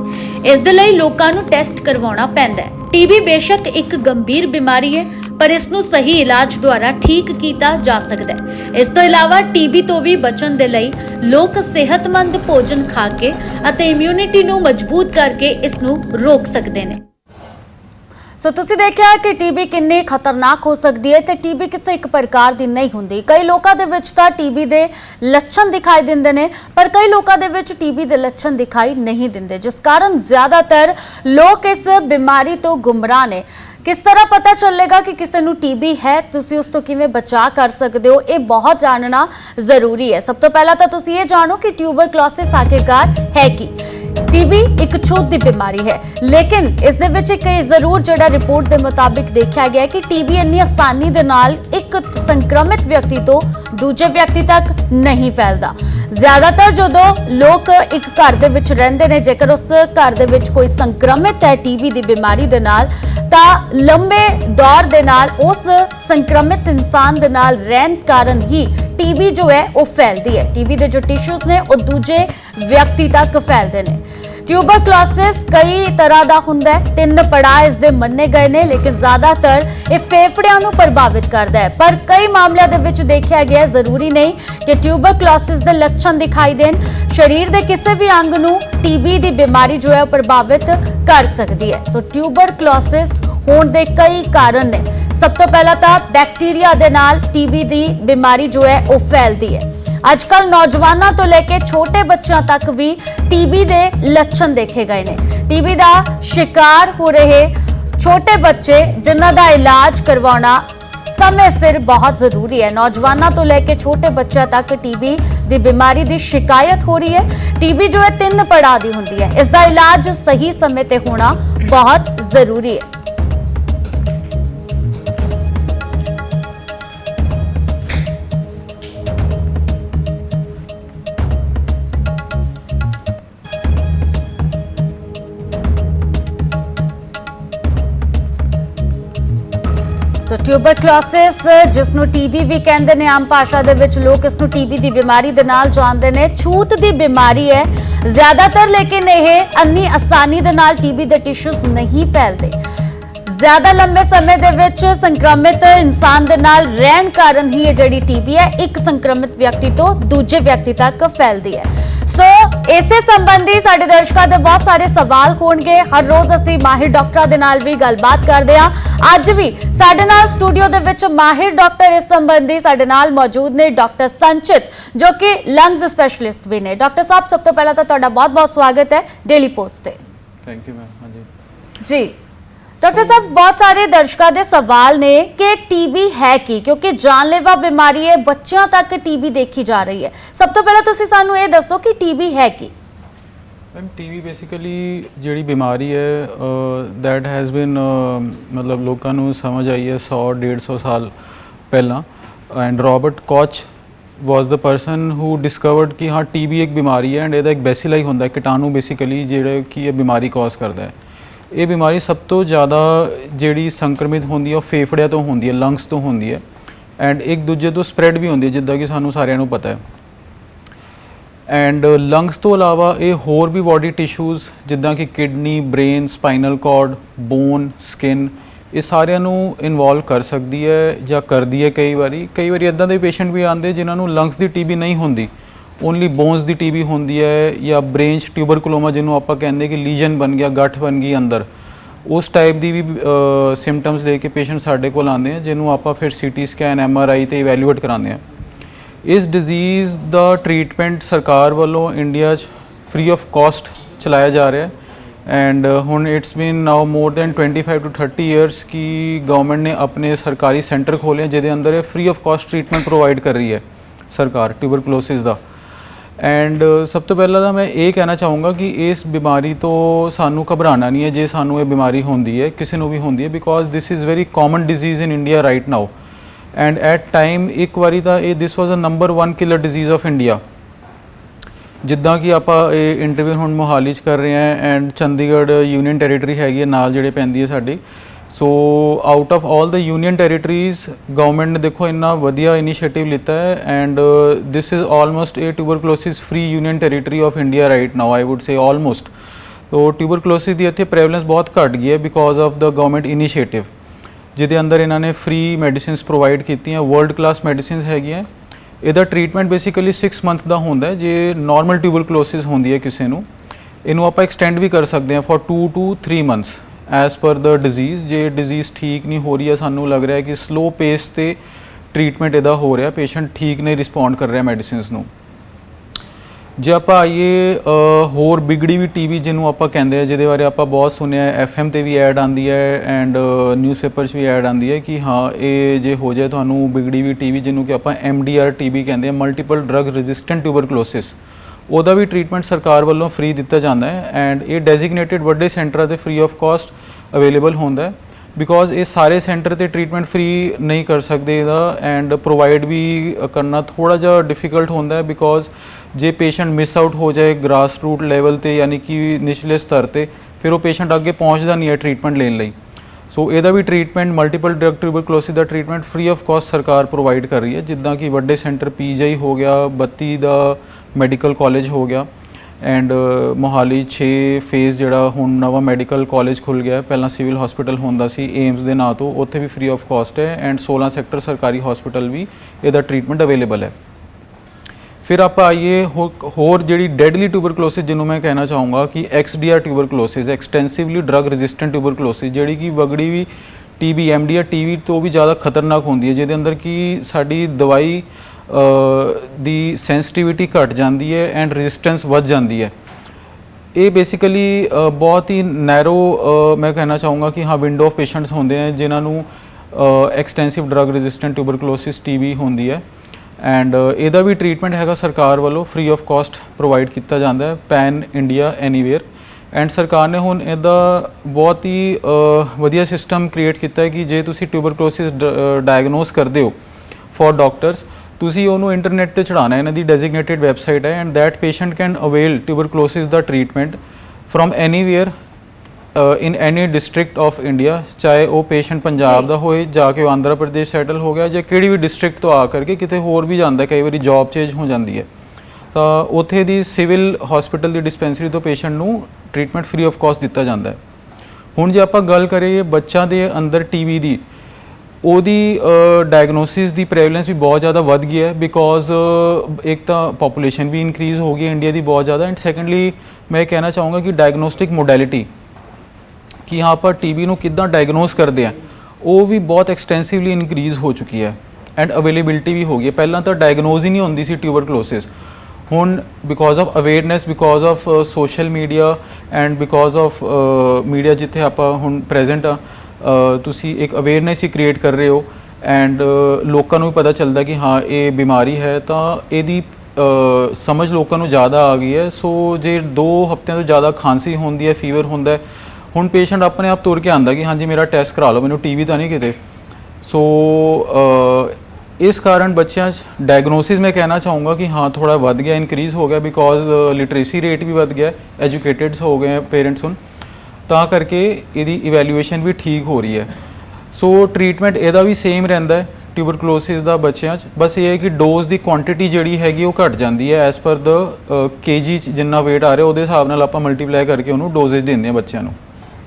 Speaker 1: ਇਸ ਦੇ ਲਈ ਲੋਕਾਂ ਨੂੰ ਟੈਸਟ ਕਰਵਾਉਣਾ ਪੈਂਦਾ ਹੈ। ਟੀਬੀ ਬੇਸ਼ੱਕ ਇੱਕ ਗੰਭੀਰ ਬਿਮਾਰੀ ਹੈ, ਪਰ ਇਸ ਨੂੰ ਸਹੀ ਇਲਾਜ ਦੁਆਰਾ ਠੀਕ ਕੀਤਾ ਜਾ ਸਕਦਾ ਹੈ। ਇਸ ਤੋਂ ਇਲਾਵਾ ਟੀਬੀ ਤੋਂ ਵੀ ਬਚਣ ਦੇ ਲਈ ਲੋਕ ਸਿਹਤਮੰਦ ਭੋਜਨ ਖਾ ਕੇ ਅਤੇ ਇਮਿਊਨਿਟੀ ਨੂੰ ਮਜ਼ਬੂਤ ਕਰਕੇ ਇਸ ਨੂੰ ਰੋਕ ਸਕਦੇ ਨੇ। ਸੋ ਤੁਸੀਂ ਦੇਖਿਆ ਕਿ ਟੀਬੀ ਕਿੰਨੀ ਖਤਰਨਾਕ ਹੋ ਸਕਦੀ ਹੈ ਤੇ ਟੀਬੀ ਕਿਸੇ ਇੱਕ ਪ੍ਰਕਾਰ ਦੀ ਨਹੀਂ ਹੁੰਦੀ। ਕਈ ਲੋਕਾਂ ਦੇ ਵਿੱਚ ਤਾਂ ਟੀਬੀ ਦੇ ਲੱਛਣ ਦਿਖਾਈ ਦਿੰਦੇ ਨੇ, ਪਰ ਕਈ ਲੋਕਾਂ ਦੇ ਵਿੱਚ ਟੀਬੀ ਦੇ ਲੱਛਣ ਦਿਖਾਈ ਨਹੀਂ ਦਿੰਦੇ, ਜਿਸ ਕਾਰਨ ਜ਼ਿਆਦਾਤਰ ਲੋਕ ਇਸ ਬਿਮਾਰੀ ਤੋਂ ਗੁੰਮਰਾਹ ਨੇ। ਕਿਸ ਤਰ੍ਹਾਂ ਪਤਾ ਚੱਲੇਗਾ ਕਿ ਕਿਸੇ ਨੂੰ ਟੀਬੀ ਹੈ? ਤੁਸੀਂ ਉਸ ਤੋਂ ਕਿਵੇਂ ਬਚਾਅ ਕਰ ਸਕਦੇ ਹੋ? ਇਹ ਬਹੁਤ ਜਾਣਨਾ ਜ਼ਰੂਰੀ ਹੈ। ਸਭ ਤੋਂ ਪਹਿਲਾਂ ਤਾਂ ਤੁਸੀਂ ਇਹ ਜਾਣੋ ਕਿ ਟਿਊਬਰਕਲੋਸਿਸ ਆਖਿਰਕਾਰ ਹੈ ਕੀ? ਟੀਬੀ ਇੱਕ ਛੂਤ ਦੀ ਬਿਮਾਰੀ ਹੈ। ਲੇਕਿਨ ਇਸ ਦੇ ਵਿੱਚ ਇੱਕ ਜ਼ਰੂਰ ਜਿਹੜਾ ਰਿਪੋਰਟ ਦੇ ਮੁਤਾਬਿਕ ਦੇਖਿਆ ਗਿਆ ਹੈ ਕਿ ਟੀਬੀ ਇੰਨੀ ਆਸਾਨੀ ਦੇ ਨਾਲ ਇੱਕ ਸੰਕਰਮਿਤ ਵਿਅਕਤੀ ਤੋਂ ਦੂਜੇ ਵਿਅਕਤੀ ਤੱਕ ਨਹੀਂ ਫੈਲਦਾ। ਜ਼ਿਆਦਾਤਰ ਜਦੋਂ ਲੋਕ ਇੱਕ ਘਰ ਦੇ ਵਿੱਚ ਰਹਿੰਦੇ ਨੇ, ਜੇਕਰ ਉਸ ਘਰ ਦੇ ਵਿੱਚ ਕੋਈ ਸੰਕਰਮਿਤ ਹੈ ਟੀਬੀ ਦੀ ਬਿਮਾਰੀ ਦੇ ਨਾਲ, ਤਾਂ ਲੰਬੇ ਦੌਰ ਦੇ ਨਾਲ ਉਸ ਸੰਕਰਮਿਤ ਇਨਸਾਨ ਦੇ ਨਾਲ ਰਹਿਣ ਕਾਰਨ ਹੀ ਟੀਬੀ ਜੋ ਹੈ, ਉਹ ਫੈਲਦੀ ਹੈ। ਟੀਬੀ ਦੇ ਜੋ ਟਿਸ਼ੂਜ਼ ਨੇ, ਉਹ ਦੂਜੇ ਵਿਅਕਤੀ ਤੱਕ ਫੈਲਦੇ ਨੇ। ਟਿਊਬਰ ਟਿਊਬਰਕਲੋਸਿਸ ਕਈ ਤਰ੍ਹਾਂ ਦਾ ਹੁੰਦਾ ਹੈ ਤਿੰਨ ਪੜਾਅ ਇਸ ਦੇ ਮੰਨੇ ਗਏ ਨੇ ਲੇਕਿਨ ਜ਼ਿਆਦਾਤਰ ਇਹ ਫੇਫੜਿਆਂ ਨੂੰ ਪ੍ਰਭਾਵਿਤ ਕਰਦਾ ਹੈ ਪਰ ਕਈ ਮਾਮਲਿਆਂ ਦੇ ਵਿੱਚ ਦੇਖਿਆ ਗਿਆ ਜ਼ਰੂਰੀ ਨਹੀਂ ਕਿ ਟਿਊਬਰ ਟਿਊਬਰਕਲੋਸਿਸ ਦੇ ਲੱਛਣ ਦਿਖਾਈ ਦੇਣ ਸਰੀਰ ਦੇ ਕਿਸੇ ਵੀ ਅੰਗ ਨੂੰ ਟੀਬੀ ਦੀ ਬਿਮਾਰੀ ਜੋ ਹੈ ਉਹ ਪ੍ਰਭਾਵਿਤ ਕਰ ਸਕਦੀ ਹੈ ਸੋ ਟਿਊਬਰ ਟਿਊਬਰਕਲੋਸਿਸ ਹੋਣ ਦੇ ਕਈ ਕਾਰਨ ਨੇ ਸਭ ਤੋਂ ਪਹਿਲਾਂ ਤਾਂ ਬੈਕਟੀਰੀਆ ਦੇ ਨਾਲ ਟੀਬੀ ਦੀ ਬਿਮਾਰੀ ਜੋ ਹੈ ਉਹ ਫੈਲਦੀ ਹੈ ਅੱਜ ਕੱਲ ਨੌਜਵਾਨਾਂ ਤੋਂ ਲੈ ਕੇ ਛੋਟੇ ਬੱਚਿਆਂ ਤੱਕ ਵੀ ਟੀਬੀ ਦੇ ਲੱਛਣ ਦੇਖੇ ਗਏ ਨੇ ਟੀਬੀ ਦਾ ਸ਼ਿਕਾਰ ਹੋ ਰਹੇ ਛੋਟੇ ਬੱਚੇ ਜਿਨ੍ਹਾਂ ਦਾ ਇਲਾਜ ਕਰਵਾਉਣਾ ਸਮੇਂ ਸਿਰ ਬਹੁਤ ਜ਼ਰੂਰੀ ਹੈ ਨੌਜਵਾਨਾਂ ਤੋਂ ਲੈ ਕੇ ਛੋਟੇ ਬੱਚਿਆਂ ਤੱਕ ਟੀਬੀ ਦੀ ਬਿਮਾਰੀ ਦੀ ਸ਼ਿਕਾਇਤ ਹੋ ਰਹੀ ਹੈ ਟੀਬੀ ਜੋ ਹੈ ਤਿੰਨ ਪੜਾਅ ਦੀ ਹੁੰਦੀ ਹੈ ਇਸ ਦਾ ਇਲਾਜ ਸਹੀ ਸਮੇਂ ਤੇ ਹੋਣਾ ਬਹੁਤ ਜ਼ਰੂਰੀ ਹੈ ਸੋ ਟਿਊਬਰਕਲੋਸਿਸ ਜਿਸ ਨੂੰ ਟੀਬੀ ਵੀ ਕਹਿੰਦੇ ਨੇ ਆਮ ਭਾਸ਼ਾ ਦੇ ਵਿੱਚ, ਲੋਕ ਇਸ ਨੂੰ ਟੀਬੀ ਦੀ ਬਿਮਾਰੀ ਦੇ ਨਾਲ ਜਾਣਦੇ ਨੇ। ਛੂਤ ਦੀ ਬਿਮਾਰੀ ਹੈ। ਜ਼ਿਆਦਾਤਰ ਲੇਕਿਨ ਇਹ ਅੰਨੀ ਆਸਾਨੀ ਦੇ ਨਾਲ ਟੀਬੀ ਦੇ ਟਿਸ਼ੂਜ਼ ਨਹੀਂ ਫੈਲਦੇ। ਜ਼ਿਆਦਾ ਲੰਬੇ ਸਮੇਂ ਦੇ ਵਿੱਚ ਸੰਕਰਮਿਤ ਇਨਸਾਨ ਦੇ ਨਾਲ ਰਹਿਣ ਕਾਰਨ ਹੀ ਇਹ ਜਿਹੜੀ ਟੀਬੀ ਹੈ, ਇੱਕ ਸੰਕਰਮਿਤ ਵਿਅਕਤੀ ਤੋਂ ਦੂਜੇ ਵਿਅਕਤੀ ਤੱਕ ਫੈਲਦੀ ਹੈ। ਸੋ ਇਸੇ ਸੰਬੰਧੀ ਸਾਡੇ ਦਰਸ਼ਕਾਂ ਦੇ ਬਹੁਤ ਸਾਰੇ ਸਵਾਲ ਹੋਣਗੇ। ਹਰ ਰੋਜ਼ ਅਸੀਂ ਮਾਹਿਰ ਡਾਕਟਰਾਂ ਦੇ ਨਾਲ ਵੀ ਗੱਲਬਾਤ ਕਰਦੇ ਹਾਂ। ਅੱਜ ਵੀ ਸਾਡੇ ਨਾਲ ਸਟੂਡੀਓ ਦੇ ਵਿੱਚ ਮਾਹਿਰ ਡਾਕਟਰ ਇਸ ਸੰਬੰਧੀ ਸਾਡੇ ਨਾਲ ਮੌਜੂਦ ਨੇ ਡਾਕਟਰ ਸੰਚਿਤ ਜੋ ਕਿ ਲੰਗਸ ਸਪੈਸ਼ਲਿਸਟ ਵੀ ਨੇ। ਡਾਕਟਰ ਸਾਹਿਬ ਸਭ ਤੋਂ ਪਹਿਲਾਂ ਤਾਂ ਤੁਹਾਡਾ ਬਹੁਤ-ਬਹੁਤ ਸਵਾਗਤ ਹੈ ਡੇਲੀ ਪੋਸਟ ਤੇ।
Speaker 2: ਥੈਂਕ ਯੂ ਮੈਮ ਹਾਂਜੀ।
Speaker 1: ਜੀ। ਡਾਕਟਰ ਸਾਹਿਬ, ਬਹੁਤ ਸਾਰੇ ਦਰਸ਼ਕਾਂ ਦੇ ਸਵਾਲ ਨੇ ਕਿ ਟੀਬੀ ਹੈ ਕੀ? ਕਿਉਂਕਿ ਜਾਨਲੇਵਾ ਬਿਮਾਰੀ ਹੈ ਬੱਚਿਆਂ ਤੱਕ ਟੀਬੀ ਦੇਖੀ ਜਾ ਰਹੀ ਹੈ। ਸਭ ਤੋਂ ਪਹਿਲਾਂ ਤੁਸੀਂ ਸਾਨੂੰ ਇਹ ਦੱਸੋ ਕਿ ਟੀਬੀ ਹੈ ਕੀ?
Speaker 2: ਮੈਮ ਟੀਵੀ ਬੇਸਿਕਲੀ ਜਿਹੜੀ ਬਿਮਾਰੀ ਹੈ ਦੈਟ ਹੈਜ਼ ਬੀਨ ਮਤਲਬ ਲੋਕਾਂ ਨੂੰ ਸਮਝ ਆਈ ਹੈ 100 150 ਸਾਲ ਪਹਿਲਾਂ। And Robert Koch was the person who discovered ਕਿ ਹਾਂ ਟੀਬੀ ਇੱਕ ਬਿਮਾਰੀ ਹੈ ਐਂਡ ਇਹਦਾ ਇੱਕ ਬੈਸੀਲਾਈ ਹੁੰਦਾ ਹੈ ਕੀਟਾਣੂ ਬੇਸਿਕਲੀ ਜਿਹੜਾ ਕਿ ਇਹ ਬਿਮਾਰੀ ਕਾਜ਼ ਕਰਦਾ ਹੈ। ਇਹ ਬਿਮਾਰੀ ਸਭ ਤੋਂ ਜ਼ਿਆਦਾ ਜਿਹੜੀ ਸੰਕਰਮਿਤ ਹੁੰਦੀ ਹੈ, ਉਹ ਫੇਫੜਿਆਂ ਤੋਂ ਹੁੰਦੀ ਹੈ ਲੰਗਸ ਤੋਂ ਹੁੰਦੀ ਹੈ। ਐਂਡ ਇੱਕ ਦੂਜੇ ਤੋਂ ਸਪਰੈਡ ਵੀ ਹੁੰਦੀ ਹੈ, ਜਿੱਦਾਂ ਕਿ ਸਾਨੂੰ ਸਾਰਿਆਂ ਨੂੰ ਪਤਾ ਹੈ। ਐਂਡ ਲੰਗਸ ਤੋਂ ਇਲਾਵਾ ਇਹ ਹੋਰ ਵੀ ਬਾਡੀ ਟਿਸ਼ੂਜ਼ ਜਿੱਦਾਂ ਕਿ kidney brain spinal cord bone skin ਇਹ ਸਾਰਿਆਂ ਨੂੰ ਇਨਵੋਲਵ ਕਰ ਸਕਦੀ ਹੈ ਜਾਂ ਕਰਦੀ ਹੈ ਕਈ ਵਾਰੀ। ਕਈ ਵਾਰੀ ਇਦਾਂ ਦੇ ਪੇਸ਼ੈਂਟ ਵੀ ਆਉਂਦੇ ਜਿਨ੍ਹਾਂ ਨੂੰ ਲੰਗਸ ਦੀ ਟੀਬੀ ਨਹੀਂ ਹੁੰਦੀ। ਓਨਲੀ ਬੋਨਸ ਦੀ ਟੀਬੀ ਹੁੰਦੀ ਹੈ ਜਾਂ ਬ੍ਰੇਨ 'ਚ ਟਿਊਬਰਕਲੋਮਾ ਜਿਹਨੂੰ ਆਪਾਂ ਕਹਿੰਦੇ ਕਿ ਲੀਜਨ ਬਣ ਗਿਆ, ਗੱਠ ਬਣ ਗਈ ਅੰਦਰ। ਉਸ ਟਾਈਪ ਦੀ ਵੀ ਸਿੰਪਟਮਸ ਲੈ ਕੇ ਪੇਸ਼ੈਂਟ ਸਾਡੇ ਕੋਲ ਆਉਂਦੇ ਆ, ਜਿਹਨੂੰ ਆਪਾਂ ਫਿਰ CT scan M R I ਤੇ ਇਵੈਲੂਏਟ ਕਰਾਉਂਦੇ ਆ। ਇਸ ਡਿਜ਼ੀਜ਼ ਦਾ ਟ੍ਰੀਟਮੈਂਟ ਸਰਕਾਰ ਵੱਲੋਂ ਇੰਡੀਆ 'ਚ ਫ੍ਰੀ ਆਫ ਕਾਸਟ ਚਲਾਇਆ ਜਾ ਰਿਹਾ ਹੈ। ਐਂਡ ਹੁਣ it's been now more than 25 to 30 years ਕਿ ਗਵਰਨਮੈਂਟ ਨੇ ਆਪਣੇ ਸਰਕਾਰੀ ਸੈਂਟਰ ਖੋਲ੍ਹੇ ਜਿਹਦੇ ਅੰਦਰ ਇਹ free of cost treatment provide ਕਰ ਰਹੀ ਹੈ ਸਰਕਾਰ ਟਿਊਬਰਕਲੋਸਿਸ ਦਾ। ਐਂਡ ਸਭ ਤੋਂ ਪਹਿਲਾਂ ਤਾਂ ਮੈਂ ਇਹ ਕਹਿਣਾ ਚਾਹੂੰਗਾ ਕਿ ਇਸ ਬਿਮਾਰੀ ਤੋਂ ਸਾਨੂੰ ਘਬਰਾਉਣਾ ਨਹੀਂ ਹੈ ਜੇ ਸਾਨੂੰ ਇਹ ਬਿਮਾਰੀ ਹੁੰਦੀ ਹੈ ਕਿਸੇ ਨੂੰ ਵੀ ਹੁੰਦੀ ਹੈ because this is very common disease in India right now and at time ਇੱਕ ਵਾਰੀ ਤਾਂ ਇਹ this was a number 1 killer disease of India ਜਿੱਦਾਂ ਕਿ ਆਪਾਂ ਇਹ ਇੰਟਰਵਿਊ ਹੁਣ ਮੋਹਾਲੀ 'ਚ ਕਰ ਰਹੇ ਹਾਂ ਐਂਡ ਚੰਡੀਗੜ੍ਹ ਯੂਨੀਅਨ ਟੈਰੀਟਰੀ ਹੈਗੀ ਹੈ ਨਾਲ ਜਿਹੜੇ ਪੈਂਦੀ ਹੈ ਸਾਡੀ so out of all the union territories government ਨੇ ਦੇਖੋ ਇੰਨਾ ਵਧੀਆ ਇਨੀਸ਼ੀਏਟਿਵ ਲਿੱਤਾ ਹੈ and this is almost a tuberculosis free union territory of India right now I would say almost ਤੋ ਟਿਊਬਰਕਲੋਸਿਸ ਦੀ ਇੱਥੇ ਪ੍ਰੈਵਲੈਂਸ ਬਹੁਤ ਘਟ ਗਈ ਹੈ because of the government initiative ਜਿਹਦੇ ਅੰਦਰ ਇਹਨਾਂ ਨੇ ਫ੍ਰੀ ਮੈਡੀਸਿਨਸ ਪ੍ਰੋਵਾਈਡ ਕੀਤੀਆਂ ਵਰਲਡ ਕਲਾਸ ਮੈਡੀਸਿਨਸ ਹੈਗੀਆਂ। ਇਹਦਾ ਟ੍ਰੀਟਮੈਂਟ ਬੇਸਿਕਲੀ 6 ਮੰਥ ਦਾ ਹੁੰਦਾ ਜੇ ਨਾਰਮਲ ਟਿਊਬਰਕਲੋਸਿਸ ਹੁੰਦੀ ਹੈ ਕਿਸੇ ਨੂੰ। ਇਹਨੂੰ ਆਪਾਂ ਐਕਸਟੈਂਡ ਵੀ ਕਰ ਸਕਦੇ ਹਾਂ for 2 to 3 months as per the disease ਜੇ ਡਿਜ਼ੀਜ਼ ਠੀਕ ਨਹੀਂ ਹੋ ਰਹੀ ਹੈ, ਸਾਨੂੰ ਲੱਗ ਰਿਹਾ ਹੈ ਕਿ ਸਲੋ ਪੇਸ ਤੇ ਟ੍ਰੀਟਮੈਂਟ ਇਹਦਾ ਹੋ ਰਿਹਾ ਪੇਸ਼ੈਂਟ ਠੀਕ ਨਹੀਂ ਰਿਸਪੌਂਡ ਕਰ ਰਿਹਾ ਮੈਡੀਸਿਨਸ ਨੂੰ। ਜੇ ਆਪਾਂ ਆਈਏ ਹੋਰ ਬਿਗੜੀ ਵੀ ਟੀਵੀ ਜਿਹਨੂੰ ਆਪਾਂ ਕਹਿੰਦੇ ਆ, ਜਿਹਦੇ ਬਾਰੇ ਆਪਾਂ ਬਹੁਤ ਸੁਣਿਆ ਹੈ ਐਫਐਮ ਤੇ ਵੀ ਐਡ ਆਂਦੀ ਹੈ ਐਂਡ ਨਿਊਜ਼ਪੇਪਰ 'ਚ ਵੀ ਐਡ ਆਂਦੀ ਹੈ ਕਿ ਹਾਂ, ਇਹ ਜੇ ਹੋ ਜਾਏ ਤੁਹਾਨੂੰ ਬਿਗੜੀ ਵੀ ਟੀਵੀ ਜਿਹਨੂੰ ਕਿ ਆਪਾਂ ਐਮਡੀਆਰ ਟੀਬੀ ਕਹਿੰਦੇ ਆ ਮਲਟੀਪਲ ਡਰਗ ਰੈਜ਼ਿਸਟੈਂਟ ਟਿਊਬਰਕਲੋਸਿਸ ਉਹਦਾ ਵੀ ਟ੍ਰੀਟਮੈਂਟ ਸਰਕਾਰ ਵੱਲੋਂ ਫ੍ਰੀ ਦਿੱਤਾ ਜਾਂਦਾ ਹੈ ਐਂਡ ਇਹ ਡੈਜ਼ਿਗਨੇਟਿਡ ਵੱਡੇ ਸੈਂਟਰਾਂ ਤੇ ਫ੍ਰੀ ਆਫ ਕਾਸਟ ਅਵੇਲੇਬਲ ਹੁੰਦਾ ਹੈ ਬਿਕੋਜ਼ ਇਹ ਸਾਰੇ ਸੈਂਟਰ ਤੇ ਟ੍ਰੀਟਮੈਂਟ ਫ੍ਰੀ ਨਹੀਂ ਕਰ ਸਕਦੇ ਇਹਦਾ ਐਂਡ ਪ੍ਰੋਵਾਈਡ ਵੀ ਕਰਨਾ ਥੋੜਾ ਜਿਹਾ ਡਿਫਿਕਲਟ ਹੁੰਦਾ ਹੈ ਬਿਕੋਜ਼ ਜੇ ਪੇਸ਼ੈਂਟ ਮਿਸ ਆਊਟ ਹੋ ਜਾਏ ਗ੍ਰਾਸ ਰੂਟ ਲੈਵਲ ਤੇ ਯਾਨੀ ਕਿ ਨਿਚਲੇ ਸਤਰ ਤੇ, ਫਿਰ ਉਹ ਪੇਸ਼ੈਂਟ ਅੱਗੇ ਪਹੁੰਚਦਾ ਨਹੀਂ ਹੈ ਟ੍ਰੀਟਮੈਂਟ ਲੈਣ ਲਈ। ਸੋ ਇਹਦਾ ਵੀ ਟ੍ਰੀਟਮੈਂਟ ਮਲਟੀਪਲ ਡਰਗ ਟਿਊਬਰਕਲੋਸਿਸ ਦਾ ਟ੍ਰੀਟਮੈਂਟ ਫ੍ਰੀ ਆਫ ਕਾਸਟ ਸਰਕਾਰ ਪ੍ਰੋਵਾਈਡ ਕਰ ਰਹੀ ਹੈ, ਜਿੱਦਾਂ ਕਿ ਵੱਡੇ ਸੈਂਟਰ ਪੀਜੀਆਈ ਹੋ ਗਿਆ 32 ਦਾ ਮੈਡੀਕਲ ਕਾਲਜ ਹੋ ਗਿਆ। ਐਂਡ ਮੋਹਾਲੀ 6 ਫੇਜ਼ ਜਿਹੜਾ ਹੁਣ ਨਵਾਂ ਮੈਡੀਕਲ ਕਾਲਜ ਖੁੱਲ ਗਿਆ। ਪਹਿਲਾਂ ਸਿਵਲ ਹਸਪੀਟਲ ਹੁੰਦਾ ਸੀ ਏਮਸ ਦੇ ਨਾਂ ਤੋਂ। ਉੱਥੇ ਵੀ ਫ੍ਰੀ ਆਫ ਕਾਸਟ ਹੈ ਐਂਡ 16 ਸੈਕਟਰ ਸਰਕਾਰੀ ਹਸਪੀਟਲ ਵੀ ਇਹਦਾ ਟ੍ਰੀਟਮੈਂਟ ਅਵੇਲੇਬਲ ਹੈ। ਫਿਰ ਆਪਾਂ ਆਈਏ ਹੋਰ ਜਿਹੜੀ ਡੈਡਲੀ ਟਿਊਬਰਕਲੋਸਿਸ ਜਿਹਨੂੰ ਮੈਂ ਕਹਿਣਾ ਚਾਹੂੰਗਾ ਕਿ XDR tuberculosis extensively drug resistant tuberculosis ਜਿਹੜੀ ਕਿ ਵਗੜੀ ਵੀ ਟੀਬੀ ਐਮਡੀਆਰ ਟੀਵੀ ਤੋਂ ਵੀ ਜ਼ਿਆਦਾ ਖਤਰਨਾਕ ਹੁੰਦੀ ਹੈ। ਜਿਹਦੇ ਅੰਦਰ ਕਿ ਸਾਡੀ ਦਵਾਈ ਦੀ ਸੈਂਸਿਟੀਵਿਟੀ ਘਟ ਜਾਂਦੀ ਹੈ ਐਂਡ ਰੈਜ਼ਿਸਟੈਂਸ ਵੱਧ ਜਾਂਦੀ ਹੈ। ਇਹ ਬੇਸਿਕਲੀ ਬਹੁਤ ਹੀ ਨੈਰੋ ਮੈਂ ਕਹਿਣਾ ਚਾਹੂੰਗਾ ਕਿ ਹਾਂ ਵਿੰਡੋ ਆਫ ਪੇਸ਼ੈਂਟਸ ਹੁੰਦੇ ਆ ਜਿਨ੍ਹਾਂ ਨੂੰ extensive drug resistant tuberculosis TB ਹੁੰਦੀ ਹੈ। ਐਂਡ ਇਹਦਾ ਵੀ ਟ੍ਰੀਟਮੈਂਟ ਹੈਗਾ ਸਰਕਾਰ ਵੱਲੋਂ ਫ੍ਰੀ ਆਫ ਕਾਸਟ ਪ੍ਰੋਵਾਈਡ ਕੀਤਾ ਜਾਂਦਾ ਹੈ ਪੈਨ ਇੰਡੀਆ ਐਨੀਵੇਅਰ ਐਂਡ ਸਰਕਾਰ ਨੇ ਹੁਣ ਇਹਦਾ ਬਹੁਤ ਹੀ ਵਧੀਆ ਸਿਸਟਮ ਕ੍ਰੀਏਟ ਕੀਤਾ ਹੈ ਕਿ ਜੇ ਤੁਸੀਂ ਟਿਊਬਰਕਲੋਸਿਸ ਡਾਇਗਨੋਸ ਕਰਦੇ ਹੋ ਫॉर ਡਾਕਟਰਸ ਤੁਸੀਂ ਉਹਨੂੰ ਇੰਟਰਨੈਟ ਤੇ ਚੜਾਉਣਾ ਹੈ ਇਹਨਾਂ ਦੀ ਡੈਜ਼ਿਗਨੇਟਿਡ ਵੈਬਸਾਈਟ ਹੈ and that patient can avail tuberculosis the treatment from anywhere in any district of India ਚਾਹੇ ਉਹ ਪੇਸ਼ੈਂਟ ਪੰਜਾਬ। ਦਾ ਹੋਏ ਜਾ ਕੇ ਉਹ ਆਂਧਰਾ ਪ੍ਰਦੇਸ਼ ਸੈਟਲ ਹੋ ਗਿਆ ਜਾਂ ਕਿਹੜੀ ਵੀ ਡਿਸਟ੍ਰਿਕਟ ਤੋਂ ਆ ਕਰਕੇ ਕਿਤੇ ਹੋਰ ਵੀ ਜਾਂਦਾ ਕਈ ਵਾਰੀ ਜੌਬ ਚੇਂਜ ਹੋ ਜਾਂਦੀ ਹੈ ਤਾਂ ਉੱਥੇ ਦੀ ਸਿਵਲ ਹਸਪੀਟਲ ਦੀ ਡਿਸਪੈਂਸਰੀ ਤੋਂ ਪੇਸ਼ੈਂਟ ਨੂੰ ਟ੍ਰੀਟਮੈਂਟ ਫ੍ਰੀ ਆਫ ਕਾਸਟ ਦਿੱਤਾ ਜਾਂਦਾ ਹੈ ਹੁਣ ਜੇ ਆਪਾਂ ਗੱਲ ਕਰੀਏ ਬੱਚਿਆਂ ਦੇ ਅੰਦਰ ਟੀਵੀ ਦੀ ਉਹਦੀ ਡਾਇਗਨੋਸਿਸ ਦੀ ਪ੍ਰੈਵਲੈਂਸ ਵੀ ਬਹੁਤ ਜ਼ਿਆਦਾ ਵੱਧ ਗਈ ਹੈ ਬਿਕੋਜ਼ ਇੱਕ ਤਾਂ ਪੋਪੂਲੇਸ਼ਨ ਵੀ ਇਨਕਰੀਜ਼ ਹੋ ਗਈ ਇੰਡੀਆ ਦੀ ਬਹੁਤ ਜ਼ਿਆਦਾ ਐਂਡ ਸੈਕੰਡਲੀ ਮੈਂ ਇਹ ਕਹਿਣਾ ਚਾਹੂੰਗਾ ਕਿ ਡਾਇਗਨੋਸਟਿਕ ਮੋਡੈਲਿਟੀ ਕਿ ਹਾਂ ਆਪਾਂ ਟੀਬੀ ਨੂੰ ਕਿੱਦਾਂ ਡਾਇਗਨੋਸ ਕਰਦੇ ਆ ਉਹ ਵੀ ਬਹੁਤ ਐਕਸਟੈਂਸਿਵਲੀ ਇਨਕਰੀਜ਼ ਹੋ ਚੁੱਕੀ ਹੈ ਐਂਡ ਅਵੇਲੇਬਿਲਟੀ ਵੀ ਹੋ ਗਈ ਹੈ। ਪਹਿਲਾਂ ਤਾਂ ਡਾਇਗਨੋਸ ਹੀ ਨਹੀਂ ਹੁੰਦੀ ਸੀ ਟਿਊਬਰਕਲੋਸਿਸ ਹੁਣ because of awareness because of social media and because of media ਜਿੱਥੇ ਆਪਾਂ ਹੁਣ ਪ੍ਰੈਜ਼ੈਂਟ ਆ ਤੁਸੀਂ ਇੱਕ ਅਵੇਅਰਨੈਸ ਹੀ ਕ੍ਰੀਏਟ ਕਰ ਰਹੇ ਹੋ ਐਂਡ ਲੋਕਾਂ ਨੂੰ ਵੀ ਪਤਾ ਚੱਲਦਾ ਕਿ ਹਾਂ, ਇਹ ਬਿਮਾਰੀ ਹੈ ਤਾਂ ਇਹਦੀ ਸਮਝ ਲੋਕਾਂ ਨੂੰ ਜ਼ਿਆਦਾ ਆ ਗਈ ਹੈ। ਸੋ ਜੇ 2 ਹਫ਼ਤਿਆਂ ਤੋਂ ਜ਼ਿਆਦਾ ਖਾਂਸੀ ਹੁੰਦੀ ਹੈ ਫੀਵਰ ਹੁੰਦਾ ਹੈ, ਹੁਣ ਪੇਸ਼ੈਂਟ ਆਪਣੇ ਆਪ ਤੁਰ ਕੇ ਆਂਦਾ ਕਿ ਹਾਂਜੀ, ਮੇਰਾ ਟੈਸਟ ਕਰਾ ਲਓ, ਮੈਨੂੰ ਟੀਵੀ ਤਾਂ ਨਹੀਂ ਕਿਤੇ। ਸੋ ਇਸ ਕਾਰਨ ਬੱਚਿਆਂ 'ਚ ਡਾਇਗਨੋਸਿਸ ਮੈਂ ਕਹਿਣਾ ਚਾਹੂੰਗਾ ਕਿ ਹਾਂ ਥੋੜਾ ਵੱਧ ਗਿਆ ਇਨਕਰੀਜ਼ ਹੋ ਗਿਆ ਬਿਕੋਜ਼ ਲਿਟਰੇਸੀ ਰੇਟ ਵੀ ਵੱਧ ਗਿਆ ਐਜੂਕੇਟਿਡਸ ਹੋ ਗਏ ਪੇਰੈਂਟਸ ਹੁਣ। ਤਾਂ ਕਰਕੇ ਇਹਦੀ ਇਵੈਲੂਏਸ਼ਨ ਵੀ ਠੀਕ ਹੋ ਰਹੀ ਹੈ। ਸੋ ਟ੍ਰੀਟਮੈਂਟ ਇਹਦਾ ਵੀ ਸੇਮ ਰਹਿੰਦਾ ਹੈ ਟਿਊਬਰਕਲੋਸਿਸ ਦਾ ਬੱਚਿਆਂ 'ਚ। ਬਸ ਇਹ ਹੈ ਕਿ ਡੋਜ਼ ਦੀ ਕੁਆਂਟੀਟੀ ਜਿਹੜੀ ਹੈਗੀ ਉਹ ਘਟ ਜਾਂਦੀ ਹੈ ਐਸ ਪਰ ਦ ਕੇਜੀ 'ਚ ਜਿੰਨਾ weight ਆ ਰਿਹਾ, ਉਹਦੇ ਹਿਸਾਬ ਨਾਲ ਆਪਾਂ ਮਲਟੀਪਲਾਈ ਕਰਕੇ ਉਹਨੂੰ ਡੋਜ਼ੇਜ ਦਿੰਦੇ ਹਾਂ ਬੱਚਿਆਂ ਨੂੰ।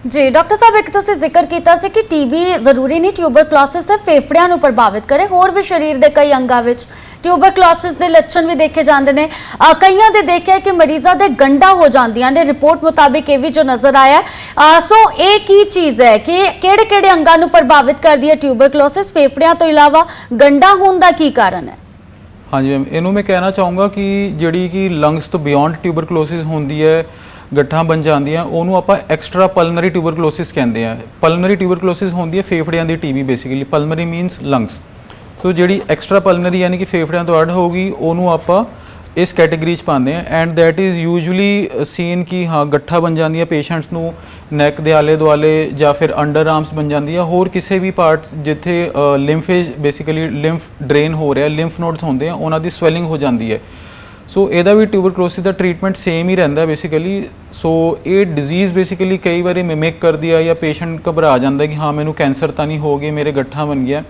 Speaker 3: ਜੀ ਡਾਕਟਰ ਸਾਹਿਬ ਇੱਕ ਤੁਸੀਂ ਜ਼ਿਕਰ ਕੀਤਾ ਸੀ ਕਿ ਟੀਬੀ ਜ਼ਰੂਰੀ ਨਹੀਂ ਟਿਊਬਰਕਲੋਸਿਸ ਸਿਰਫ ਫੇਫੜਿਆਂ ਨੂੰ ਪ੍ਰਭਾਵਿਤ ਕਰੇ ਹੋਰ ਵੀ ਸਰੀਰ ਦੇ ਕਈ ਅੰਗਾਂ ਵਿੱਚ। ਟਿਊਬਰਕਲੋਸਿਸ ਦੇ ਲੱਛਣ ਵੀ ਦੇਖੇ ਜਾਂਦੇ ਨੇ। ਅ, ਕਈਆਂ ਦੇ ਦੇਖਿਆ ਕਿ ਮਰੀਜ਼ਾਂ ਦੇ ਗੰਢਾਂ ਹੋ ਜਾਂਦੀਆਂ ਨੇ ਰਿਪੋਰਟ ਮੁਤਾਬਿਕ ਇਹ ਵੀ ਜੋ ਨਜ਼ਰ ਆਇਆ ਹੈ। ਅ, ਸੋ ਇਹ ਕੀ ਚੀਜ਼ ਹੈ ਕਿ ਕਿਹੜੇ ਕਿਹੜੇ ਅੰਗਾਂ ਨੂੰ ਪ੍ਰਭਾਵਿਤ ਕਰਦੀ ਹੈ ਟਿਊਬਰਕਲੋਸਿਸ ਫੇਫੜਿਆਂ ਤੋਂ ਇਲਾਵਾ? ਗੰਢਾਂ ਹੋਣ ਦਾ ਕੀ ਕਾਰਨ ਹੈ?
Speaker 2: ਹਾਂਜੀ ਮੈਮ ਇਹਨੂੰ ਮੈਂ ਕਹਿਣਾ ਚਾਹੂੰਗਾ ਕਿ ਜਿਹੜੀ ਕਿ ਲੰਗਸ ਤੋਂ ਬਿਯੋਂਡ ਟਿਊਬਰਕਲੋਸਿਸ ਹੁੰਦੀ ਹੈ ਗੱਠਾਂ ਬਣ ਜਾਂਦੀਆਂ, ਉਹਨੂੰ ਆਪਾਂ ਐਕਸਟਰਾ ਪਲਮਨਰੀ ਟਿਊਬਰਕਲੋਸਿਸ ਕਹਿੰਦੇ ਆ। ਪਲਮਨਰੀ ਟਿਊਬਰਕਲੋਸਿਸ ਹੁੰਦੀ ਹੈ ਫੇਫੜਿਆਂ ਦੀ TB basically pulmonary means lungs so ਜਿਹੜੀ ਐਕਸਟਰਾ ਪਲਮਨਰੀ ਯਾਨੀ ਕਿ ਫੇਫੜਿਆਂ ਤੋਂ ਅੱਡ ਹੋਊਗੀ, ਉਹਨੂੰ ਆਪਾਂ ਇਸ ਕੈਟੇਗਰੀ 'ਚ ਪਾਉਂਦੇ ਆ। And that is usually seen ਕਿ ਹਾਂ, ਗੱਠਾ ਬਣ ਜਾਂਦੀਆਂ ਪੇਸ਼ੈਂਟਸ ਨੂੰ ਨੈਕ ਦੇ ਆਲੇ ਦੁਆਲੇ ਜਾਂ ਫਿਰ ਅੰਡਰ ਆਰਮਸ ਬਣ ਜਾਂਦੀ ਆ। ਹੋਰ ਕਿਸੇ ਵੀ ਪਾਰਟ ਜਿੱਥੇ ਲਿੰਫੇਜ ਬੇਸਿਕਲੀ ਲਿੰਫ ਡਰੇਨ ਹੋ ਰਿਹਾ ਲਿੰਫ ਨੋਡਸ ਹੁੰਦੇ ਆ, ਉਹਨਾਂ ਦੀ ਸਵੈਲਿੰਗ ਹੋ ਜਾਂਦੀ ਹੈ। ਸੋ ਇਹਦਾ ਵੀ ਟਿਊਬਰਕਲੋਸਿਸ ਦਾ ਟ੍ਰੀਟਮੈਂਟ ਸੇਮ ਹੀ ਰਹਿੰਦਾ ਬੇਸਿਕਲੀ ਸੋ ਇਹ ਡਿਜ਼ੀਜ਼ ਬੇਸਿਕਲੀ ਕਈ ਵਾਰੀ ਮਿਮਿਕ ਕਰਦੀ ਆ ਜਾਂ ਪੇਸ਼ੈਂਟ ਘਬਰਾ ਜਾਂਦਾ ਕਿ ਹਾਂ, ਮੈਨੂੰ ਕੈਂਸਰ ਤਾਂ ਨਹੀਂ ਹੋ ਗਈ, ਮੇਰੇ ਗੱਠਾਂ ਬਣ ਗਿਆ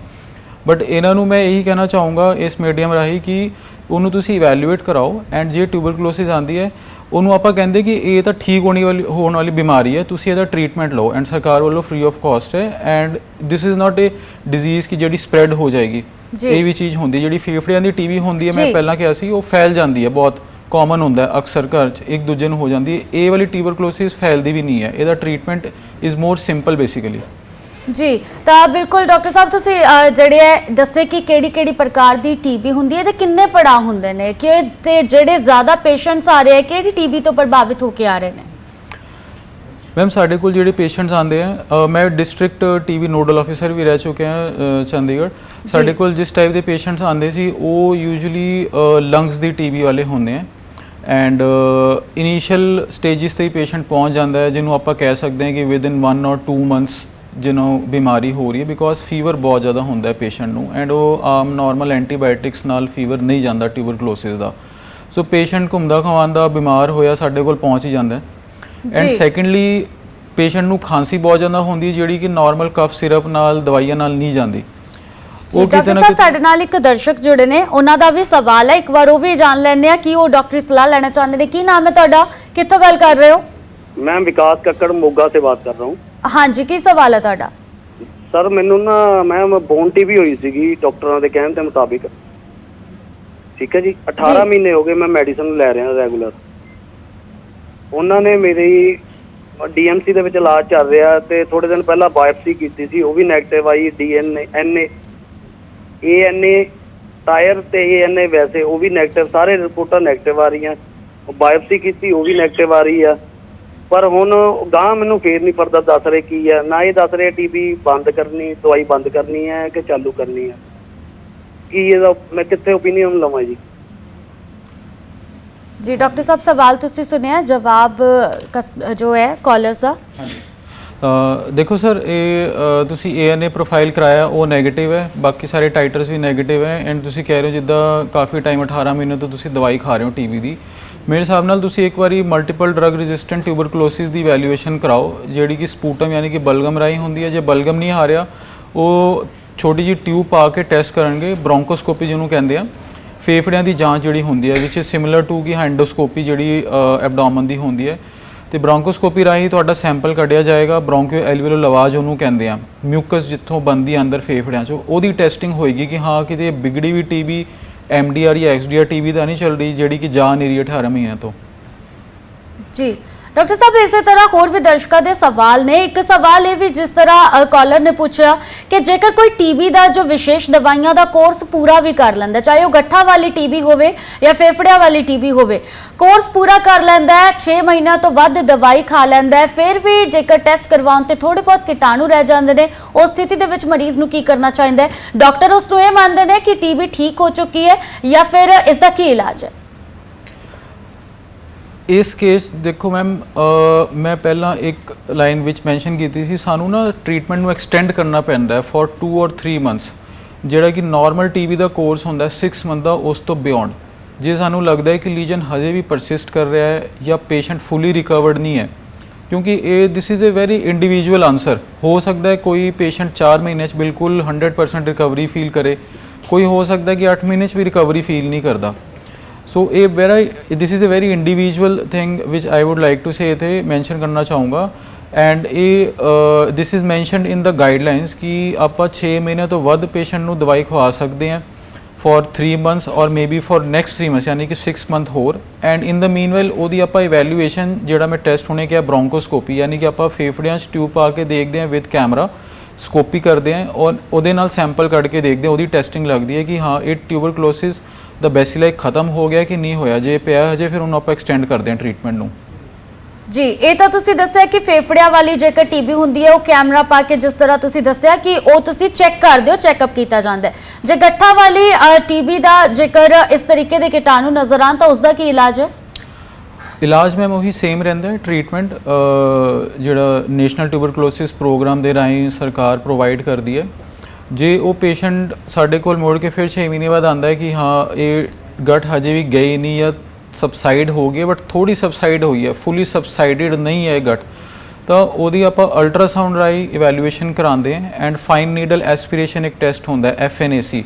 Speaker 2: ਬਟ ਇਹਨਾਂ ਨੂੰ ਮੈਂ ਇਹੀ ਕਹਿਣਾ ਚਾਹੂੰਗਾ ਇਸ ਮੀਡੀਅਮ ਰਾਹੀਂ ਕਿ ਉਹਨੂੰ ਤੁਸੀਂ ਇਵੈਲੂਏਟ ਕਰਾਓ ਐਂਡ ਜੇ ਟਿਊਬਰਕਲੋਸਿਸ ਆਂਦੀ ਹੈ, ਉਹਨੂੰ ਆਪਾਂ ਕਹਿੰਦੇ ਕਿ ਇਹ ਤਾਂ ਠੀਕ ਹੋਣੀ ਵਾਲੀ, ਹੋਣ ਵਾਲੀ ਬਿਮਾਰੀ ਹੈ, ਤੁਸੀਂ ਇਹਦਾ ਟ੍ਰੀਟਮੈਂਟ ਲਓ ਐਂਡ ਸਰਕਾਰ ਵੱਲੋਂ ਫ੍ਰੀ ਆਫ ਕਾਸਟ ਹੈ and this is not a disease ਕਿ ਜਿਹੜੀ ਸਪਰੈਡ ਹੋ ਜਾਏਗੀ। ਇਹ ਵੀ ਚੀਜ਼ ਹੁੰਦੀ ਜਿਹੜੀ ਫੇਫੜਿਆਂ ਦੀ ਟੀਵੀ ਹੁੰਦੀ ਹੈ ਮੈਂ। ਪਹਿਲਾਂ ਕਿਹਾ ਸੀ ਉਹ ਫੈਲ ਜਾਂਦੀ ਹੈ ਬਹੁਤ ਕਾਮਨ ਹੁੰਦਾ ਅਕਸਰ ਘਰ 'ਚ ਇੱਕ ਦੂਜੇ ਨੂੰ ਹੋ ਜਾਂਦੀ ਹੈ। ਇਹ ਵਾਲੀ ਟਿਊਬਰਕਲੋਸਿਸ ਫੈਲਦੀ ਵੀ ਨਹੀਂ ਹੈ ਇਹਦਾ treatment is more simple basically
Speaker 1: ਜੀ ਤਾਂ ਬਿਲਕੁਲ ਡਾਕਟਰ ਸਾਹਿਬ ਤੁਸੀਂ ਜਿਹੜੇ ਹੈ ਦੱਸੇ ਕਿ ਕਿਹੜੀ ਕਿਹੜੀ ਪ੍ਰਕਾਰ ਦੀ ਟੀਬੀ ਹੁੰਦੀ ਹੈ ਤੇ ਕਿੰਨੇ ਪੜਾਅ ਹੁੰਦੇ ਨੇ ਕਿ ਤੇ ਜਿਹੜੇ ਜ਼ਿਆਦਾ ਪੇਸ਼ੈਂਟਸ ਆ ਰਹੇ ਹੈ ਕਿਹੜੀ ਟੀਬੀ ਤੋਂ ਪ੍ਰਭਾਵਿਤ ਹੋ ਕੇ ਆ ਰਹੇ ਨੇ?
Speaker 2: ਮੈਮ ਸਾਡੇ ਕੋਲ ਜਿਹੜੇ ਪੇਸ਼ੈਂਟਸ ਆਉਂਦੇ ਆ ਮੈਂ ਡਿਸਟ੍ਰਿਕਟ ਟੀਵੀ ਨੋਡਲ ਆਫੀਸਰ ਵੀ ਰਹਿ ਚੁੱਕਿਆ ਹਾਂ ਚੰਡੀਗੜ੍ਹ। ਸਾਡੇ ਕੋਲ ਜਿਸ ਟਾਈਪ ਦੇ ਪੇਸ਼ੈਂਟਸ ਆਉਂਦੇ ਸੀ ਉਹ ਯੂਜੂਲੀ ਲੰਗਸ ਦੀ ਟੀਵੀ ਵਾਲੇ ਹੁੰਦੇ ਆ। ਐਂਡ ਇਨੀਸ਼ੀਅਲ ਸਟੇਜਸ ਤੇ ਹੀ ਪੇਸ਼ੈਂਟ ਪਹੁੰਚ ਜਾਂਦਾ ਹੈ ਜਿਹਨੂੰ ਆਪਾਂ ਕਹਿ ਸਕਦੇ ਹਾਂ ਕਿ ਵਿਦ ਇਨ 1 অর 2 ਮੰਥਸ ਜਿਹਨੂੰ ਬਿਮਾਰੀ ਹੋ ਰਹੀ ਹੈ ਬਿਕੋਜ਼ ਫੀਵਰ ਬਹੁਤ ਜ਼ਿਆਦਾ ਹੁੰਦਾ ਹੈ ਪੇਸ਼ੈਂਟ ਨੂੰ। ਐਂਡ ਉਹ ਆਮ ਨਾਰਮਲ ਐਂਟੀਬਾਇਓਟਿਕਸ ਨਾਲ ਫੀਵਰ ਨਹੀਂ ਜਾਂਦਾ ਟਿਊਬਰਕਲੋਸਿਸ ਦਾ। ਸੋ ਪੇਸ਼ੈਂਟ ਘੁੰਮਦਾ ਖਵਾਉਂਦਾ ਬਿਮਾਰ ਹੋਇਆ ਸਾਡੇ ਕੋਲ ਪਹੁੰਚ ਹੀ ਜਾਂਦਾ ਹੈ। ਐਂਡ ਸੈਕੰਡਲੀ ਪੇਸ਼ੈਂਟ ਨੂੰ ਖਾਂਸੀ ਬਹੁਤ ਜ਼ਿਆਦਾ ਹੁੰਦੀ ਹੈ ਜਿਹੜੀ ਕਿ ਨਾਰਮਲ ਕਫ ਸਿਰਪ ਨਾਲ ਦਵਾਈਆਂ ਨਾਲ ਨਹੀਂ ਜਾਂਦੀ।
Speaker 1: ਉਹ ਡਾਕਟਰ ਸਾਹਿਬ ਸਾਡੇ ਨਾਲ ਇੱਕ ਦਰਸ਼ਕ ਜੁੜੇ ਨੇ ਉਹਨਾਂ ਦਾ ਵੀ ਸਵਾਲ ਹੈ। ਇੱਕ ਵਾਰ ਉਹ ਵੀ ਜਾਣ ਲੈਣੇ ਆ ਕਿ ਉਹ ਡਾਕਟਰੀ ਸਲਾਹ ਲੈਣਾ ਚਾਹੁੰਦੇ ਨੇ। ਕੀ ਨਾਮ ਹੈ ਤੁਹਾਡਾ? ਕਿੱਥੋਂ ਗੱਲ ਕਰ ਰਹੇ ਹੋ?
Speaker 4: ਮੈਂ ਵਿਕਾਸ ਕੱਕੜ ਮੋਗਾ ਸੇ ਬਾਤ ਕਰ ਰਹਾ ਹਾਂ।
Speaker 1: ਹਾਂਜੀ ਕੀ ਸਵਾਲ ਹੈ ਤੁਹਾਡਾ?
Speaker 4: ਸਰ ਮੈਨੂੰ ਨਾ ਮੈਮ ਬੋਨ ਟੀਵੀ ਹੋਈ ਸੀਗੀ ਡਾਕਟਰਾਂ ਦੇ ਕਹਿਣ ਦੇ ਮੁਤਾਬਿਕ। ਠੀਕ ਹੈ ਜੀ? 18 ਮਹੀਨੇ ਹੋ ਗਏ ਮੈਂ ਮੈਡੀਸਨ ਲੈ ਰਿਹਾ ਰੈਗੂਲਰ। ਉਹਨਾਂ ਨੇ ਮੇਰੀ ਡੀਐਮਸੀ ਦੇ ਵਿੱਚ ਇਲਾਜ ਚੱਲ ਰਿਹਾ ਤੇ ਥੋੜੇ ਦਿਨ ਪਹਿਲਾਂ ਬਾਇਪਸੀ ਕੀਤੀ ਸੀ, ਉਹ ਵੀ 네ਗੇਟਿਵ ਆਈ, ਡੀਐਨਏ, ਐਨਏ ਟਾਇਰ ਤੇ ਏਐਨਏ ਵੈਸੇ ਉਹ ਵੀ 네ਗੇਟਿਵ ਸਾਰੇ ਰਿਪੋਰਟਾਂ ਨੈਗੇਟਿਵ ਆ ਰਹੀਆਂ। ਬਾਇਪਸੀ ਕੀਤੀ, ਉਹ ਵੀ 네ਗੇਟਿਵ ਆ ਰਹੀ ਆ। ਪਰ ਹੁਣ ਗਾਂ ਮੈਨੂੰ ਫੇਰ ਨਹੀਂ ਪਰਦਾ ਦੱਸ ਰਹੇ ਕੀ ਆ, ਨਾ ਇਹ ਦੱਸ ਰਹੇ ਟੀਬੀ ਬੰਦ ਕਰਨੀ, ਦਵਾਈ ਬੰਦ ਕਰਨੀ ਹੈ ਕਿ ਚਾਲੂ ਕਰਨੀ ਹੈ। ਕੀ ਇਹਦਾ, ਮੈਂ ਕਿੱਥੇ ਓਪੀਨੀਅਨ ਲਵਾਂ ਜੀ?
Speaker 1: ਜੀ ਡਾਕਟਰ ਸਾਹਿਬ ਸਵਾਲ ਤੁਸੀਂ ਸੁਣਿਆ ਜਵਾਬ ਕਸ- ਜੋ ਹੈ ਕਾਲਰਸ ਦਾ।
Speaker 2: ਅ, ਦੇਖੋ ਸਰ ਇਹ ਅ, ਤੁਸੀਂ ਏਐਨਏ ਪ੍ਰੋਫਾਈਲ ਕਰਾਇਆ ਉਹ 네ਗੇਟਿਵ ਹੈ ਬਾਕੀ ਸਾਰੇ ਟਾਈਟਰਸ ਵੀ 네ਗੇਟਿਵ ਹੈ ਐਂਡ ਤੁਸੀਂ ਕਹਿ ਰਹੇ ਹੋ ਜਿੱਦਾਂ ਕਾਫੀ ਟਾਈਮ 18 ਮਹੀਨੇ ਤੋਂ ਤੁਸੀਂ ਦਵਾਈ ਖਾ ਰਹੇ ਹੋ ਟੀਬੀ ਦੀ। ਮੇਰੇ ਹਿਸਾਬ ਨਾਲ ਤੁਸੀਂ ਇੱਕ ਵਾਰੀ ਮਲਟੀਪਲ ਡਰਗ ਰੈਜ਼ਿਸਟੈਂਟ ਟਿਊਬਰਕਲੋਸਿਸ ਦੀ ਵੈਲਿਊਏਸ਼ਨ ਕਰਾਓ ਜਿਹੜੀ ਕਿ ਸਪੂਟਮ ਯਾਨੀ ਕਿ ਬਲਗਮ ਰਾਈ ਹੁੰਦੀ ਹੈ ਜੇ ਬਲਗਮ ਨਹੀਂ ਹਾਰਿਆ ਉਹ ਛੋਟੀ ਜਿਹੀ ਟਿਊਬ ਪਾ ਕੇ ਟੈਸਟ ਕਰਨਗੇ ਬ੍ਰੋਂਕੋਸਕੋਪੀ ਜਿਹਨੂੰ ਕਹਿੰਦੇ ਆ। ਫੇਫੜਿਆਂ ਦੀ ਜਾਂਚ ਜਿਹੜੀ ਹੁੰਦੀ ਹੈ ਵਿੱਚ ਸਿਮਿਲਰ ਟੂ ਕੀ ਹੈਂਡੋਸਕੋਪੀ ਜਿਹੜੀ ਐਬਡੋਮਨ ਦੀ ਹੁੰਦੀ ਹੈ। ਤੇ ਬ੍ਰੋਂਕੋਸਕੋਪੀ ਰਾਹੀਂ ਤੁਹਾਡਾ ਸੈਂਪਲ ਕੱਢਿਆ ਜਾਏਗਾ ਬ੍ਰੋਂਕੀਓ ਐਲਵੀਓਲਰ ਲਵਾਜ ਉਹਨੂੰ ਕਹਿੰਦੇ ਆ। ਮਿਊਕਸ ਜਿੱਥੋਂ ਬੰਦੀ ਅੰਦਰ ਫੇਫੜਿਆਂ 'ਚੋਂ। ਉਹਦੀ ਟੈਸਟਿੰਗ ਹੋਏਗੀ ਕਿ ਹਾਂ, ਕਿਤੇ ਬਿਗੜੀ ਵੀ ਟੀਬੀ ਐਮਡੀਆਰ ਜਾਂ ਐਕਸਡੀਆਰ ਟੀਬੀ ਤਾਂ ਨਹੀਂ ਚੱਲ ਰਹੀ ਜਿਹੜੀ ਕਿ ਜਾ ਨਹੀਂ ਰਹੀ 18 ਮਹੀਨਿਆਂ ਤੋਂ।
Speaker 1: ਜੀ ਡਾਕਟਰ ਸਾਹਿਬ, ਇਸੇ ਤਰ੍ਹਾਂ ਹੋਰ ਵੀ ਦਰਸ਼ਕਾਂ ਦੇ ਸਵਾਲ ਨੇ। ਇੱਕ ਸਵਾਲ ਇਹ ਵੀ ਜਿਸ ਤਰ੍ਹਾਂ ਕਾਲਰ ਨੇ ਪੁੱਛਿਆ ਕਿ ਜੇਕਰ ਕੋਈ ਟੀਬੀ ਦਾ ਜੋ ਵਿਸ਼ੇਸ਼ ਦਵਾਈਆਂ ਦਾ ਕੋਰਸ ਪੂਰਾ ਵੀ ਕਰ ਲੈਂਦਾ, ਚਾਹੇ ਉਹ ਗੱਠਾ ਵਾਲੀ ਟੀਬੀ ਹੋਵੇ ਜਾਂ ਫੇਫੜਿਆਂ ਵਾਲੀ ਟੀਬੀ ਹੋਵੇ ਕੋਰਸ ਪੂਰਾ ਕਰ ਲੈਂਦਾ ਹੈ 6 ਮਹੀਨਿਆਂ ਤੋਂ ਵੱਧ ਦਵਾਈ ਖਾ ਲੈਂਦਾ ਹੈ, ਫਿਰ ਵੀ ਜੇਕਰ ਟੈਸਟ ਕਰਵਾਉਣ ਤੇ ਥੋੜੇ ਬਹੁਤ ਕੀਟਾਣੂ ਰਹਿ ਜਾਂਦੇ ਨੇ, ਉਸ ਸਥਿਤੀ ਦੇ ਵਿੱਚ ਮਰੀਜ਼ ਨੂੰ ਕੀ ਕਰਨਾ ਚਾਹੀਦਾ ਹੈ? ਡਾਕਟਰ ਉਸ ਨੂੰ ਇਹ ਮੰਨਦੇ ਨੇ ਕਿ ਟੀਬੀ ਠੀਕ ਹੋ ਚੁੱਕੀ ਹੈ ਜਾਂ ਫਿਰ ਇਸ ਦਾ ਕੀ ਇਲਾਜ ਹੈ?
Speaker 2: ਇਸ ਕੇਸ ਦੇਖੋ ਮੈਮ ਮੈਂ ਪਹਿਲਾਂ ਇੱਕ ਲਾਈਨ ਵਿੱਚ ਮੈਂਸ਼ਨ ਕੀਤੀ ਸੀ, ਸਾਨੂੰ ਨਾ ਟ੍ਰੀਟਮੈਂਟ ਨੂੰ ਐਕਸਟੈਂਡ ਕਰਨਾ ਪੈਂਦਾ ਹੈ ਫॉर 2 ਔਰ 3 ਮੰਥਸ ਜਿਹੜਾ ਕਿ ਨਾਰਮਲ ਟੀਬੀ ਦਾ ਕੋਰਸ ਹੁੰਦਾ 6 ਮੰਥ ਦਾ, ਉਸ ਤੋਂ ਬਿਓਂਡ ਜੇ ਸਾਨੂੰ ਲੱਗਦਾ ਹੈ ਕਿ ਲੀਜਨ ਹਜੇ ਵੀ ਪਰਸਿਸਟ ਕਰ ਰਿਹਾ ਹੈ ਜਾਂ ਪੇਸ਼ੈਂਟ ਫੁੱਲੀ ਰਿਕਵਰਡ ਨਹੀਂ ਹੈ, ਕਿਉਂਕਿ ਇਹ this is a very individual answer ਹੋ ਸਕਦਾ ਹੈ ਕੋਈ ਪੇਸ਼ੈਂਟ 4 ਮਹੀਨੇ 'ਚ ਬਿਲਕੁਲ 100% ਰਿਕਵਰੀ ਫੀਲ ਕਰੇ। ਕੋਈ ਹੋ ਸਕਦਾ ਕਿ 8 ਮਹੀਨੇ 'ਚ ਵੀ ਰਿਕਵਰੀ ਫੀਲ ਨਹੀਂ ਕਰਦਾ। ਸੋ ਇਹ very this is a very individual thing which I would like to say ਇਥੇ ਮੈਂਸ਼ਨ ਕਰਨਾ ਚਾਹੂੰਗਾ ਐਂਡ ਇਹ this is mentioned in the guidelines ਕਿ ਆਪਾਂ 6 ਮਹੀਨੇ ਤੋਂ ਵੱਧ ਪੇਸ਼ੈਂਟ ਨੂੰ ਦਵਾਈ ਖਵਾ ਸਕਦੇ ਹਾਂ ਫॉर 3 ਮੰਥਸ ਔਰ ਮੇਬੀ ਫॉर ਨੈਕਸਟ 3 ਮੰਥਸ ਯਾਨੀ ਕਿ 6 ਮੰਥ ਹੋਰ ਐਂਡ ਇਨ ਦਾ ਮੀਨਵਾਈਲ ਉਹਦੀ ਆਪਾਂ ਇਵੈਲੂਏਸ਼ਨ ਜਿਹੜਾ ਮੈਂ ਟੈਸਟ ਹੋਣੇ ਕਿਹਾ ਬ੍ਰੋਂਕੋਸਕੋਪੀ ਯਾਨੀ ਕਿ ਆਪਾਂ ਫੇਫੜਿਆਂ 'ਚ ਟਿਊਬ ਪਾ ਕੇ ਦੇਖਦੇ ਹਾਂ ਵਿਦ ਕੈਮਰਾ ਸਕੋਪੀ ਕਰਦੇ ਹਾਂ ਔਰ ਉਹਦੇ ਨਾਲ ਸੈਂਪਲ ਕੱਢ ਕੇ ਦੇਖਦੇ ਹਾਂ ਉਹਦੀ ਟੈਸਟਿੰਗ ਲੱਗਦੀ ਹੈ ਕਿ ਹਾਂ ਇਹ ਟਿਊਬਰਕਲੋਸਿਸ ਦਾ ਬੈਸੀਲਾਈ ਖਤਮ ਹੋ ਗਿਆ ਕਿ ਨਹੀਂ ਹੋਇਆ? ਜੇ ਪਿਆ ਹਜੇ ਫਿਰ ਉਹਨੂੰ ਆਪਾਂ ਐਕਸਟੈਂਡ ਕਰਦੇ ਹਾਂ ਟ੍ਰੀਟਮੈਂਟ ਨੂੰ।
Speaker 1: ਜੀ ਇਹ ਤਾਂ ਤੁਸੀਂ ਦੱਸਿਆ ਕਿ ਫੇਫੜਿਆਂ ਵਾਲੀ ਜੇਕਰ ਟੀਬੀ ਹੁੰਦੀ ਹੈ ਉਹ ਕੈਮਰਾ ਪਾ ਕੇ ਜਿਸ ਤਰ੍ਹਾਂ ਤੁਸੀਂ ਦੱਸਿਆ ਕਿ ਉਹ ਤੁਸੀਂ ਚੈੱਕ ਕਰਦੇ ਹੋ ਚੈੱਕਅਪ ਕੀਤਾ ਜਾਂਦਾ ਹੈ। ਜੇ ਗੱਠਾ ਵਾਲੀ ਟੀਬੀ ਦਾ ਜੇਕਰ ਇਸ ਤਰੀਕੇ ਦੇ ਕੀਟਾਣੂ ਨਜ਼ਰ ਆਉਣ ਤਾਂ ਉਸ ਦਾ ਕੀ ਇਲਾਜ ਹੈ?
Speaker 2: ਇਲਾਜ ਮੈਮ ਉਹੀ ਸੇਮ ਰਹਿੰਦਾ ਹੈ। ਟ੍ਰੀਟਮੈਂਟ ਜਿਹੜਾ ਨੈਸ਼ਨਲ ਟਿਊਬਰਕਲੋਸਿਸ ਪ੍ਰੋਗਰਾਮ ਦੇ ਰਾਹੀਂ ਸਰਕਾਰ ਪ੍ਰੋਵਾਈਡ ਕਰਦੀ ਹੈ। ਜੇ ਉਹ ਪੇਸ਼ੈਂਟ ਸਾਡੇ ਕੋਲ ਮੁੜ ਕੇ ਫਿਰ 6 ਮਹੀਨੇ ਬਾਅਦ ਆਂਦਾ ਹੈ ਕਿ ਹਾਂ, ਇਹ ਗਟ ਹਜੇ ਵੀ ਗਈ ਨਹੀਂ ਜਾਂ ਸਬਸਾਈਡ ਹੋ ਗਈ ਬਟ ਥੋੜੀ ਸਬਸਾਈਡ ਹੋਈ ਹੈ ਫੁੱਲੀ ਸਬਸਾਈਡਡ ਨਹੀਂ ਹੈ ਗਟ ਤਾਂ ਉਹਦੀ ਆਪਾਂ ਅਲਟਰਾਸਾਊਂਡ ਰਾਈ ਇਵੈਲੂਏਸ਼ਨ ਕਰਾਉਂਦੇ ਹਾਂ ਐਂਡ ਫਾਈਨ ਨੀਡਲ ਐਸਪੀਰੇਸ਼ਨ ਇੱਕ ਟੈਸਟ ਹੁੰਦਾ ਹੈ ਐਫਐਨਏਸੀ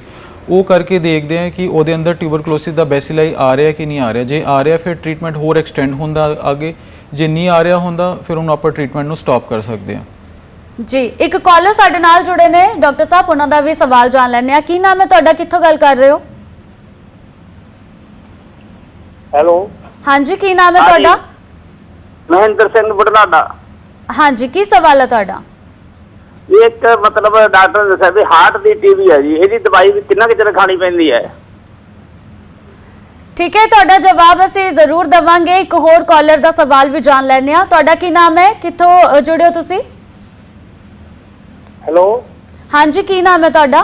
Speaker 2: ਉਹ ਕਰਕੇ ਦੇਖਦੇ ਹਾਂ ਕਿ ਉਹਦੇ ਅੰਦਰ ਟਿਊਬਰਕਲੋਸਿਸ ਦਾ ਬੈਸੀਲਾਈ ਆ ਰਿਹਾ ਕਿ ਨਹੀਂ ਆ ਰਿਹਾ। ਜੇ ਆ ਰਿਹਾ, ਫਿਰ ਟ੍ਰੀਟਮੈਂਟ ਹੋਰ ਐਕਸਟੈਂਡ ਹੁੰਦਾ ਅੱਗੇ, ਜੇ ਨਹੀਂ ਆ ਰਿਹਾ ਹੁੰਦਾ, ਫਿਰ ਉਹਨੂੰ ਆਪਾਂ ਟ੍ਰੀਟਮੈਂਟ ਨੂੰ ਸਟਾਪ ਕਰ ਸਕਦੇ ਹਾਂ।
Speaker 1: ਜੀ ਇੱਕ ਕਾਲਰ ਸਾਡੇ ਨਾਲ ਜੁੜੇ ਨੇ। ਡਾਕਟਰ ਸਾਹਿਬ ਉਹਨਾਂ ਦਾ ਵੀ ਸਵਾਲ ਜਾਣ ਲੈਣੇ ਆ ਕੀ ਨਾਮ ਹੈ ਤੁਹਾਡਾ? ਕਿੱਥੋਂ ਗੱਲ ਕਰ ਰਹੇ ਹੋ?
Speaker 5: ਹੈਲੋ।
Speaker 1: ਹਾਂਜੀ ਕੀ ਨਾਮ ਹੈ। ਤੁਹਾਡਾ?
Speaker 5: ਮਹਿੰਦਰ ਸਿੰਘ ਬਟਨਾਡਾ
Speaker 1: ਹਾਂਜੀ ਕੀ ਸਵਾਲ ਹੈ ਤੁਹਾਡਾ?
Speaker 5: ਇੱਕ ਮਤਲਬ ਡਾਕਟਰ ਨੇ ਦੱਸਿਆ ਵੀ ਹਾਰਟ ਦੀ ਟੀਵੀ ਹੈ ਜੀ। ਇਹਦੀ ਦਵਾਈ ਵੀ ਕਿੰਨਾ ਕੁ ਚਿਰ ਖਾਣੀ ਪੈਂਦੀ ਹੈ?
Speaker 1: ਠੀਕ ਹੈ ਤੁਹਾਡਾ ਜਵਾਬ ਅਸੀਂ ਜ਼ਰੂਰ ਦਵਾਂਗੇ। ਇੱਕ ਹੋਰ ਕਾਲਰ ਦਾ ਸਵਾਲ ਵੀ ਜਾਣ ਲੈਣੇ ਆ ਤੁਹਾਡਾ ਕੀ ਨਾਮ ਹੈ? ਕਿੱਥੋਂ ਅ, ਜੁੜੇ ਹੋ ਤੁਸੀਂ?
Speaker 5: ਹੈਲੋ
Speaker 1: ਹਾਂਜੀ ਕੀ ਨਾਮ ਹੈ ਤੁਹਾਡਾ?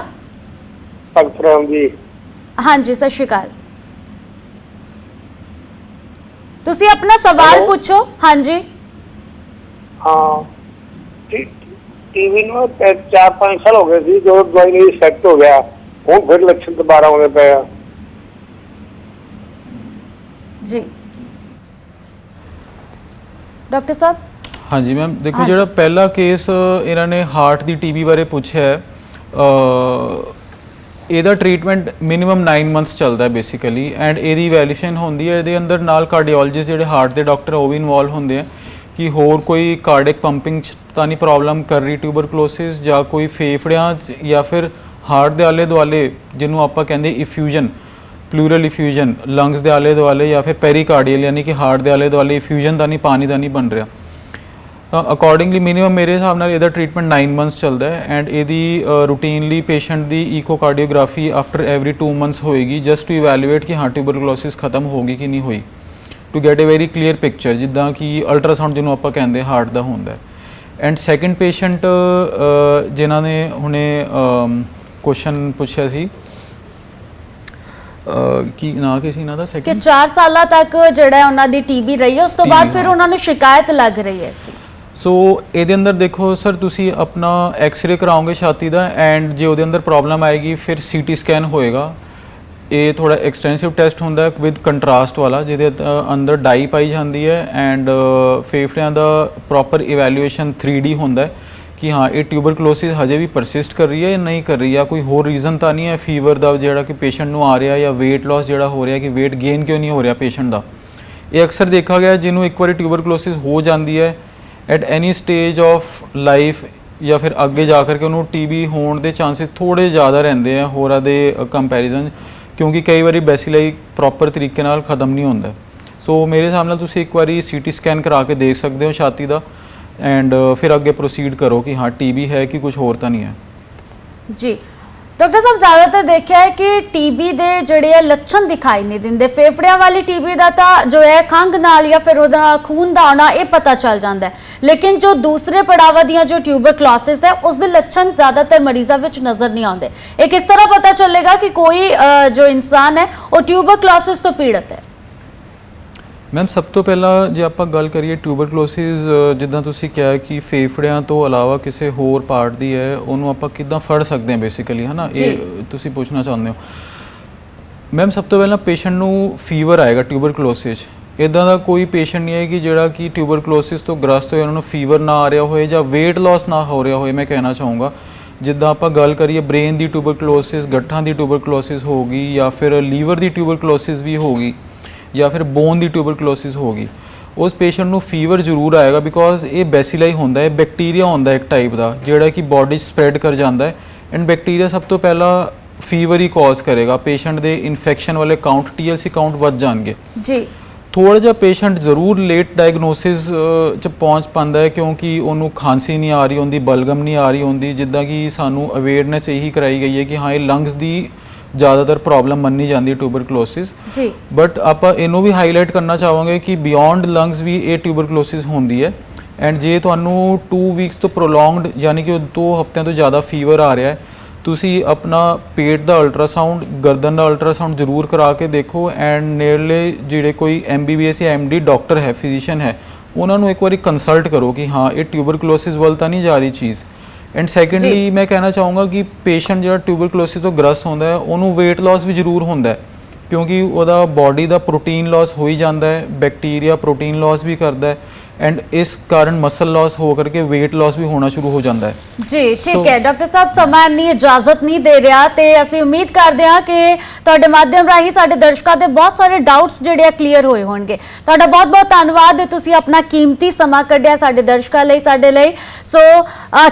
Speaker 5: ਭਗਤ ਰਾਮ ਜੀ।
Speaker 1: ਹਾਂਜੀ ਸਤਿ ਸ਼੍ਰੀ ਅਕਾਲ। ਤੁਸੀਂ ਆਪਣਾ ਸਵਾਲ
Speaker 5: Hello?
Speaker 1: ਪੁੱਛੋ। ਹਾਂਜੀ।
Speaker 5: ਹਾਂ। ਟੀਵੀ ਨੂੰ 4-5 ਸਾਲ ਹੋ ਗਏ ਸੀ ਜੋ ਦਵਾਈ ਨਹੀਂ ਸੈੱਟ ਹੋ ਗਿਆ। ਹੁਣ ਫਿਰ ਲੱਛਣ ਦੁਬਾਰਾ ਆਉਂਦੇ ਪਏ ਆ।
Speaker 1: ਜੀ। ਡਾਕਟਰ ਸਾਹਿਬ
Speaker 2: ਹਾਂਜੀ ਮੈਮ ਦੇਖੋ। ਜਿਹੜਾ ਪਹਿਲਾ ਕੇਸ ਇਹਨਾਂ ਨੇ ਹਾਰਟ ਦੀ ਟੀਬੀ ਬਾਰੇ ਪੁੱਛਿਆ ਹੈ ਅ, ਇਹਦਾ ਟ੍ਰੀਟਮੈਂਟ ਮਿਨੀਮਮ 9 ਮੰਥਸ ਚੱਲਦਾ ਹੈ ਬੇਸਿਕਲੀ ਐਂਡ ਇਹਦੀ ਵੈਲਿਊਏਸ਼ਨ ਹੁੰਦੀ ਹੈ ਇਹਦੇ ਅੰਦਰ ਨਾਲ ਕਾਰਡੀਓਲੋਜਿਸਟ ਜਿਹੜੇ ਹਾਰਟ ਦੇ ਡਾਕਟਰ ਉਹ ਵੀ ਇਨਵੋਲਵ ਹੁੰਦੇ ਆ ਕਿ ਹੋਰ ਕੋਈ ਕਾਰਡਿਕ ਪੰਪਿੰਗ ਚ ਤਾਂ ਨਹੀਂ ਪ੍ਰੋਬਲਮ ਕਰ ਰਹੀ ਟਿਊਬਰਕਲੋਸਿਸ ਜਾਂ ਕੋਈ ਫੇਫੜਿਆਂ ਜਾਂ ਫਿਰ ਹਾਰਟ ਦੇ ਆਲੇ ਦੁਆਲੇ ਜਿਹਨੂੰ ਆਪਾਂ ਕਹਿੰਦੇ ਇਫਿਊਜ਼ਨ ਪਲੂਰਲ ਇਫਿਊਜ਼ਨ ਲੰਗਸ ਦੇ ਆਲੇ ਦੁਆਲੇ ਜਾਂ ਫਿਰ ਪੈਰੀਕਾਰਡੀਅਲ ਯਾਨੀ ਕਿ ਹਾਰਟ ਦੇ ਆਲੇ ਦੁਆਲੇ ਇਫਿਊਜ਼ਨ ਦਾ ਨਹੀਂ ਪਾਣੀ ਦਾ ਨਹੀਂ ਬਣ ਰਿਹਾ ਅਕੋਰਡਿੰਗਲੀ ਮਿਨੀਮਮ ਮੇਰੇ ਹਿਸਾਬ ਨਾਲ ਇਹਦਾ ਟ੍ਰੀਟਮੈਂਟ 9 ਮੰਥਸ ਚੱਲਦਾ ਹੈ ਐਂਡ ਇਹਦੀ ਰੂਟੀਨਲੀ ਪੇਸ਼ੈਂਟ ਦੀ ਈਕੋਕਾਰਡੀਓਗ੍ਰਾਫੀ ਆਫਟਰ ਐਵਰੀ 2 ਮੰਥਸ ਹੋਏਗੀ ਜਸਟ ਟੂ ਇਵੈਲੂਏਟ ਕਿ ਹਾਂ ਟਿਊਬਰਕਲੋਸਿਸ ਖਤਮ ਹੋ ਗਈ ਕਿ ਨਹੀਂ ਹੋਈ। To get a very clear picture ਜਿੱਦਾਂ ਕਿ ਅਲਟਰਾਸਾਊਂਡ ਜਿਹਨੂੰ ਆਪਾਂ ਕਹਿੰਦੇ ਹਾਰਟ ਦਾ ਹੁੰਦਾ ਹੈ। ਐਂਡ ਸੈਕੰਡ ਪੇਸ਼ੈਂਟ ਜਿਨ੍ਹਾਂ ਨੇ ਹੁਣੇ ਕੁਐਸਚਨ ਪੁੱਛਿਆ ਸੀ ਕੀ ਨਾਂ ਕੀ ਸੀ ਇਹਨਾਂ ਦਾ?
Speaker 1: ਕਿ
Speaker 2: ਸੈਕੰਡ
Speaker 1: 4 ਸਾਲਾਂ ਤੱਕ ਜਿਹੜਾ ਉਹਨਾਂ ਦੀ ਟੀਬੀ ਰਹੀ ਹੈ ਉਸ ਤੋਂ ਬਾਅਦ ਫਿਰ। ਉਹਨਾਂ ਨੂੰ ਸ਼ਿਕਾਇਤ ਲੱਗ ਰਹੀ ਹੈ ਇਸ ਦੀ।
Speaker 2: ਸੋ ਇਹਦੇ ਅੰਦਰ ਦੇਖੋ ਸਰ ਤੁਸੀਂ ਆਪਣਾ ਐਕਸ-ਰੇ ਕਰਾਓਗੇ ਛਾਤੀ ਦਾ ਐਂਡ ਜੇ ਉਹਦੇ ਅੰਦਰ ਪ੍ਰੋਬਲਮ ਆਏਗੀ, ਫਿਰ ਸੀਟੀ ਸਕੈਨ ਹੋਏਗਾ। ਇਹ ਥੋੜਾ ਐਕਸਟੈਂਸਿਵ ਟੈਸਟ ਹੁੰਦਾ ਵਿਦ ਕੰਟਰਾਸਟ ਵਾਲਾ, ਜਿਹਦੇ ਅੰਦਰ ਡਾਈ ਪਾਈ ਜਾਂਦੀ ਹੈ ਐਂਡ ਫੇਫੜਿਆਂ ਦਾ ਪ੍ਰੋਪਰ ਇਵੈਲੂਏਸ਼ਨ 3D ਹੁੰਦਾ ਕਿ ਹਾਂ, ਇਹ ਟਿਊਬਰਕਲੋਸਿਸ ਹਜੇ ਵੀ ਪਰਸਿਸਟ ਕਰ ਰਹੀ ਹੈ ਜਾਂ ਨਹੀਂ ਕਰ ਰਹੀ ਹੈ ਕੋਈ ਹੋਰ ਰੀਜ਼ਨ ਤਾਂ ਨਹੀਂ ਹੈ ਫੀਵਰ ਦਾ ਜਿਹੜਾ ਕਿ ਪੇਸ਼ੈਂਟ ਨੂੰ ਆ ਰਿਹਾ ਜਾਂ weight loss ਜਿਹੜਾ ਹੋ ਰਿਹਾ ਕਿ weight gain ਕਿਉਂ ਨਹੀਂ ਹੋ ਰਿਹਾ ਪੇਸ਼ੈਂਟ ਦਾ। ਇਹ ਅਕਸਰ ਦੇਖਿਆ ਗਿਆ ਜਿਹਨੂੰ ਇੱਕ ਵਾਰੀ ਟਿਊਬਰਕਲੋਸਿਸ ਹੋ ਜਾਂਦੀ ਹੈ at any stage of life ਜਾਂ ਫਿਰ ਅੱਗੇ ਜਾ ਕਰਕੇ ਉਹਨੂੰ ਟੀਬੀ ਹੋਣ ਦੇ ਚਾਂਸਸ ਥੋੜੇ ਜ਼ਿਆਦਾ ਰਹਿੰਦੇ ਆ ਹੋਰਾਂ ਦੇ ਕੰਪੈਰੀਜ਼ਨ ਕਿਉਂਕਿ ਕਈ ਵਾਰੀ ਬੈਸੀਲਾਈ ਪ੍ਰੋਪਰ ਤਰੀਕੇ ਨਾਲ ਖਤਮ ਨਹੀਂ ਹੁੰਦਾ। ਸੋ ਮੇਰੇ ਹਿਸਾਬ ਨਾਲ ਤੁਸੀਂ ਇੱਕ ਵਾਰੀ ਸੀਟੀ ਸਕੈਨ ਕਰਾ ਕੇ ਦੇਖ ਸਕਦੇ ਹੋ ਛਾਤੀ ਦਾ ਐਂਡ ਫਿਰ ਅੱਗੇ ਪ੍ਰੋਸੀਡ ਕਰੋ ਕਿ ਹਾਂ ਟੀਬੀ ਹੈ ਕਿ ਕੁਝ ਹੋਰ ਤਾਂ ਨਹੀਂ ਹੈ।
Speaker 1: ਜੀ। ਡਾਕਟਰ ਸਾਹਿਬ ਜ਼ਿਆਦਾਤਰ ਦੇਖਿਆ ਹੈ ਕਿ ਟੀਬੀ ਦੇ ਜਿਹੜੇ ਆ ਲੱਛਣ ਦਿਖਾਈ ਨਹੀਂ ਦਿੰਦੇ। ਫੇਫੜਿਆਂ ਵਾਲੀ ਟੀਬੀ ਦਾ ਤਾਂ ਜੋ ਹੈ ਖੰਘ ਨਾਲ ਜਾਂ ਫਿਰ ਉਹਦੇ ਨਾਲ ਖੂਨ ਦਾ ਆਉਣਾ ਇਹ ਪਤਾ ਚੱਲ ਜਾਂਦਾ ਹੈ। ਲੇਕਿਨ ਜੋ ਦੂਸਰੇ ਪੜਾਵਾਂ ਦੀਆਂ ਜੋ ਟਿਊਬਰਕਲੋਸਿਸ ਹੈ ਉਸ ਦੇ ਲੱਛਣ ਜ਼ਿਆਦਾਤਰ ਮਰੀਜ਼ਾਂ ਵਿੱਚ ਨਜ਼ਰ ਨਹੀਂ ਆਉਂਦੇ। ਇਹ ਕਿਸ ਤਰ੍ਹਾਂ ਪਤਾ ਚੱਲੇਗਾ ਕਿ ਕੋਈ ਅ, ਜੋ ਇਨਸਾਨ ਹੈ ਉਹ ਟਿਊਬਰਕਲੋਸਿਸ ਤੋਂ ਪੀੜਤ ਹੈ?
Speaker 2: ਮੈਮ ਸਭ ਤੋਂ ਪਹਿਲਾਂ ਜੇ ਆਪਾਂ ਗੱਲ ਕਰੀਏ ਟਿਊਬਰਕਲੋਸਿਸ ਜਿੱਦਾਂ ਤੁਸੀਂ ਕਿਹਾ ਕਿ ਫੇਫੜਿਆਂ ਤੋਂ ਇਲਾਵਾ ਕਿਸੇ ਹੋਰ ਪਾਰਟ ਦੀ ਹੈ ਉਹਨੂੰ ਆਪਾਂ ਕਿੱਦਾਂ ਫੜ ਸਕਦੇ ਹਾਂ ਬੇਸਿਕਲੀ ਹਨਾ। ਇਹ ਤੁਸੀਂ ਪੁੱਛਣਾ ਚਾਹੁੰਦੇ ਹੋ। ਮੈਮ ਸਭ ਤੋਂ ਪਹਿਲਾਂ ਪੇਸ਼ੈਂਟ ਨੂੰ ਫੀਵਰ ਆਏਗਾ ਟਿਊਬਰਕਲੋਸਿਸ ਇਦਾਂ ਦਾ ਕੋਈ ਪੇਸ਼ੈਂਟ ਨਹੀਂ ਹੈ ਕਿ ਜਿਹੜਾ ਕਿ ਟਿਊਬਰਕਲੋਸਿਸ ਤੋਂ ਗ੍ਰਸਤ ਹੋਏ ਉਹਨਾਂ ਨੂੰ ਫੀਵਰ ਨਾ ਆ ਰਿਹਾ ਹੋਏ ਜਾਂ weight loss ਨਾ ਹੋ ਰਿਹਾ ਹੋਏ ਮੈਂ ਕਹਿਣਾ ਚਾਹੂੰਗਾ। ਜਿੱਦਾਂ ਆਪਾਂ ਗੱਲ ਕਰੀਏ ਬ੍ਰੇਨ ਦੀ ਟਿਊਬਰਕਲੋਸਿਸ ਗੱਠਾਂ ਦੀ ਟਿਊਬਰਕਲੋਸਿਸ ਹੋ ਗਈ ਜਾਂ ਫਿਰ ਲੀਵਰ ਦੀ ਟਿਊਬਰਕਲੋਸਿਸ ਵੀ ਹੋ ਗਈ ਜਾਂ ਫਿਰ ਬੋਨ ਦੀ ਟਿਊਬਰਕਲੋਸਿਸ ਹੋ ਗਈ ਉਸ ਪੇਸ਼ੈਂਟ ਨੂੰ ਫੀਵਰ ਜ਼ਰੂਰ ਆਏਗਾ ਬਿਕੋਜ਼ ਇਹ ਬੈਸੀਲਾਈ ਹੁੰਦਾ ਹੈ ਬੈਕਟੀਰੀਆ ਹੁੰਦਾ ਹੈ ਇੱਕ ਟਾਈਪ ਦਾ ਜਿਹੜਾ ਕਿ ਬਾਡੀ ਸਪਰੈਡ ਕਰ ਜਾਂਦਾ ਹੈ ਐਂਡ ਬੈਕਟੀਰੀਆ ਸਭ ਤੋਂ ਪਹਿਲਾਂ ਫੀਵਰ ਹੀ ਕਾਜ਼ ਕਰੇਗਾ ਪੇਸ਼ੈਂਟ ਦੇ ਇਨਫੈਕਸ਼ਨ ਵਾਲੇ ਕਾਊਂਟ TLC ਕਾਊਂਟ ਵੱਧ ਜਾਣਗੇ।
Speaker 1: ਜੀ।
Speaker 2: ਥੋੜਾ ਜਿਹਾ ਪੇਸ਼ੈਂਟ ਜ਼ਰੂਰ ਲੇਟ ਡਾਇਗਨੋਸਿਸ ਚ ਪਹੁੰਚ ਪਾਉਂਦਾ ਹੈ ਕਿਉਂਕਿ ਉਹਨੂੰ ਖਾਂਸੀ ਨਹੀਂ ਆ ਰਹੀ ਹੁੰਦੀ ਬਲਗਮ ਨਹੀਂ ਆ ਰਹੀ ਹੁੰਦੀ ਜਿੱਦਾਂ ਕਿ ਸਾਨੂੰ ਅਵੇਅਰਨੈਸ ਇਹੀ ਕਰਾਈ ਗਈ ਹੈ ਕਿ ਹਾਂ ਇਹ ਲੰਗਸ ਦੀ ਜ਼ਿਆਦਾਤਰ ਪ੍ਰੋਬਲਮ ਮੰਨੀ ਜਾਂਦੀ ਟਿਊਬਰਕਲੋਸਿਸ
Speaker 1: ਜੀ।
Speaker 2: ਬਟ ਆਪਾਂ ਇਹਨੂੰ ਵੀ ਹਾਈਲਾਈਟ ਕਰਨਾ ਚਾਹਾਂਗੇ ਕਿ ਬਿਯੋਂਡ ਲੰਗਸ ਵੀ ਇਹ ਟਿਊਬਰਕਲੋਸਿਸ ਹੁੰਦੀ ਹੈ। ਐਂਡ ਜੇ ਤੁਹਾਨੂੰ 2 ਵੀਕਸ ਤੋਂ ਪ੍ਰੋਲੋਂਗਡ ਯਾਨੀ ਕਿ 2 ਹਫ਼ਤਿਆਂ ਤੋਂ ਜ਼ਿਆਦਾ ਫੀਵਰ ਆ ਰਿਹਾ ਹੈ ਤੁਸੀਂ ਆਪਣਾ ਪੇਟ ਦਾ ਅਲਟਰਾਸਾਊਂਡ ਗਰਦਨ ਦਾ ਅਲਟਰਾਸਾਊਂਡ ਜ਼ਰੂਰ ਕਰਾ ਕੇ ਦੇਖੋ। ਐਂਡ ਨੇੜਲੇ ਜਿਹੜੇ ਕੋਈ ਐਮਬੀਬੀਐਸ ਜਾਂ ਐਮਡੀ ਡਾਕਟਰ ਹੈ ਫਿਜ਼ੀਸ਼ੀਅਨ ਹੈ ਉਹਨਾਂ ਨੂੰ ਇੱਕ ਵਾਰੀ ਕੰਸਲਟ ਕਰੋ ਕਿ ਹਾਂ ਇਹ ਟਿਊਬਰਕਲੋਸਿਸ ਵੱਲ ਤਾਂ ਨਹੀਂ ਜਾ ਰਹੀ ਚੀਜ਼। ਐਂਡ ਸੈਕੰਡਲੀ ਮੈਂ ਕਹਿਣਾ ਚਾਹੂੰਗਾ ਕਿ ਪੇਸ਼ੈਂਟ ਜਿਹੜਾ ਟਿਊਬਰਕਲੋਸਿਸ ਤੋਂ ਗ੍ਰਸਤ ਹੁੰਦਾ ਹੈ ਉਹਨੂੰ weight loss ਵੀ ਜ਼ਰੂਰ ਹੁੰਦਾ ਹੈ ਕਿਉਂਕਿ ਉਹਦਾ ਬਾਡੀ ਦਾ ਪ੍ਰੋਟੀਨ ਲਾਸ ਹੋ ਹੀ ਜਾਂਦਾ ਹੈ ਬੈਕਟੀਰੀਆ ਪ੍ਰੋਟੀਨ ਲਾਸ ਵੀ ਕਰਦਾ ਹੈ ਐਂਡ ਇਸ ਕਾਰਨ ਮਸਲ ਲਾਸ ਹੋ ਕਰਕੇ weight loss ਵੀ ਹੋਣਾ ਸ਼ੁਰੂ ਹੋ ਜਾਂਦਾ ਹੈ।
Speaker 1: ਜੀ ਠੀਕ ਹੈ। ਡਾਕਟਰ ਸਾਹਿਬ ਸਮਾਂ ਨਹੀਂ ਇਜਾਜ਼ਤ ਨਹੀਂ ਦੇ ਰਿਹਾ ਤੇ ਅਸੀਂ ਉਮੀਦ ਕਰਦੇ ਹਾਂ ਕਿ ਤੁਹਾਡੇ ਮਾਧਿਅਮ ਰਾਹੀਂ ਸਾਡੇ ਦਰਸ਼ਕਾਂ ਦੇ ਬਹੁਤ ਸਾਰੇ ਡਾਊਟਸ ਜਿਹੜੇ ਆ ਕਲੀਅਰ ਹੋਏ ਹੋਣਗੇ। ਤੁਹਾਡਾ ਬਹੁਤ ਬਹੁਤ ਧੰਨਵਾਦ। ਤੁਸੀਂ ਆਪਣਾ ਕੀਮਤੀ ਸਮਾਂ ਕੱਢਿਆ ਸਾਡੇ ਦਰਸ਼ਕਾਂ ਲਈ ਸਾਡੇ ਲਈ। ਸੋ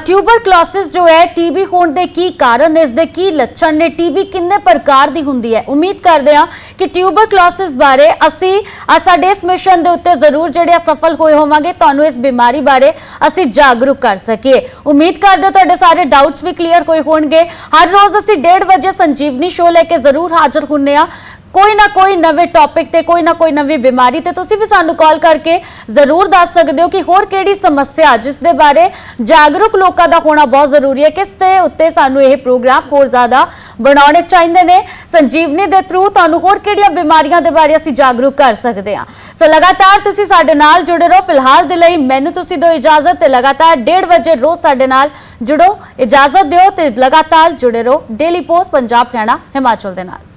Speaker 1: ਟਿਊਬਰਕਲੋਸਿਸ ਜੋ ਹੈ ਟੀਬੀ ਹੋਣ ਦੇ ਕੀ ਕਾਰਨ ਇਸ ਦੇ ਕੀ ਲੱਛਣ ਨੇ ਟੀਬੀ ਕਿੰਨੇ ਪ੍ਰਕਾਰ ਦੀ ਹੁੰਦੀ ਹੈ? ਉਮੀਦ ਕਰਦੇ ਹਾਂ ਕਿ ਟਿਊਬਰਕਲੋਸਿਸ ਬਾਰੇ ਅਸੀਂ ਸਾਡੇ ਇਸ ਮਿਸ਼ਨ ਦੇ ਉੱਤੇ ਜ਼ਰੂਰ ਜਿਹੜੇ ਸਫਲ ਹੋਏ ਹੋਵਾਂਗੇ। ਤੁਹਾਨੂੰ ਇਸ ਬਿਮਾਰੀ ਬਾਰੇ ਅਸੀਂ ਜਾਗਰੂਕ ਕਰ ਸਕੀਏ। ਉਮੀਦ ਕਰਦੇ ਹਾਂ ਤੁਹਾਡੇ ਸਾਰੇ ਡਾਊਟਸ ਵੀ ਕਲੀਅਰ ਹੋਏ ਹੋਣਗੇ। ਹਰ ਰੋਜ਼ ਅਸੀਂ 1:30 ਵਜੇ ਸੰਜੀਵਨੀ ਸ਼ੋਅ ਲੈ ਕੇ ਜ਼ਰੂਰ ਹਾਜ਼ਰ ਹੁੰਨੇ ਆ ਕੋਈ ਨਾ ਕੋਈ ਨਵੇਂ ਟੌਪਿਕ ਤੇ, ਕੋਈ ਨਾ ਕੋਈ ਨਵੀਂ ਬਿਮਾਰੀ ਤੇ ਤੁਸੀਂ ਵੀ ਸਾਨੂੰ ਕਾਲ ਕਰਕੇ ਜ਼ਰੂਰ ਦੱਸ ਸਕਦੇ ਹੋ ਕਿ ਹੋਰ ਕਿਹੜੀ ਸਮੱਸਿਆ, ਜਿਸ ਦੇ ਬਾਰੇ ਜਾਗਰੂਕ ਲੋਕਾਂ ਦਾ ਹੋਣਾ ਬਹੁਤ ਜ਼ਰੂਰੀ ਹੈ, ਕਿਸ ਤੇ ਉੱਤੇ ਸਾਨੂੰ ਇਹ ਪ੍ਰੋਗਰਾਮ ਹੋਰ ਜ਼ਿਆਦਾ ਬਣਾਉਣੇ ਚਾਹੀਦੇ ਨੇ। ਸੰਜੀਵਨੀ ਦੇ ਥਰੂ ਤੁਹਾਨੂੰ ਹੋਰ ਕਿਹੜੀਆਂ ਬਿਮਾਰੀਆਂ ਦੇ ਬਾਰੇ ਅਸੀਂ ਜਾਗਰੂਕ ਕਰ ਸਕਦੇ ਹਾਂ। ਸੋ ਲਗਾਤਾਰ ਤੁਸੀਂ ਸਾਡੇ ਨਾਲ ਜੁੜੇ ਰਹੋ। ਫਿਲਹਾਲ ਦੇ ਲਈ ਮੈਨੂੰ ਤੁਸੀਂ ਦਿਓ ਇਜਾਜ਼ਤ ਤੇ ਲਗਾਤਾਰ 1:30 ਵਜੇ ਰੋਜ਼ ਸਾਡੇ ਨਾਲ ਜੁੜੋ। ਇਜਾਜ਼ਤ ਦਿਓ ਤੇ ਲਗਾਤਾਰ ਜੁੜੇ ਰਹੋ। ਡੇਲੀ ਪੋਸਟ ਪੰਜਾਬ, ਹਰਿਆਣਾ, ਹਿਮਾਚਲ ਦੇ ਨਾਲ।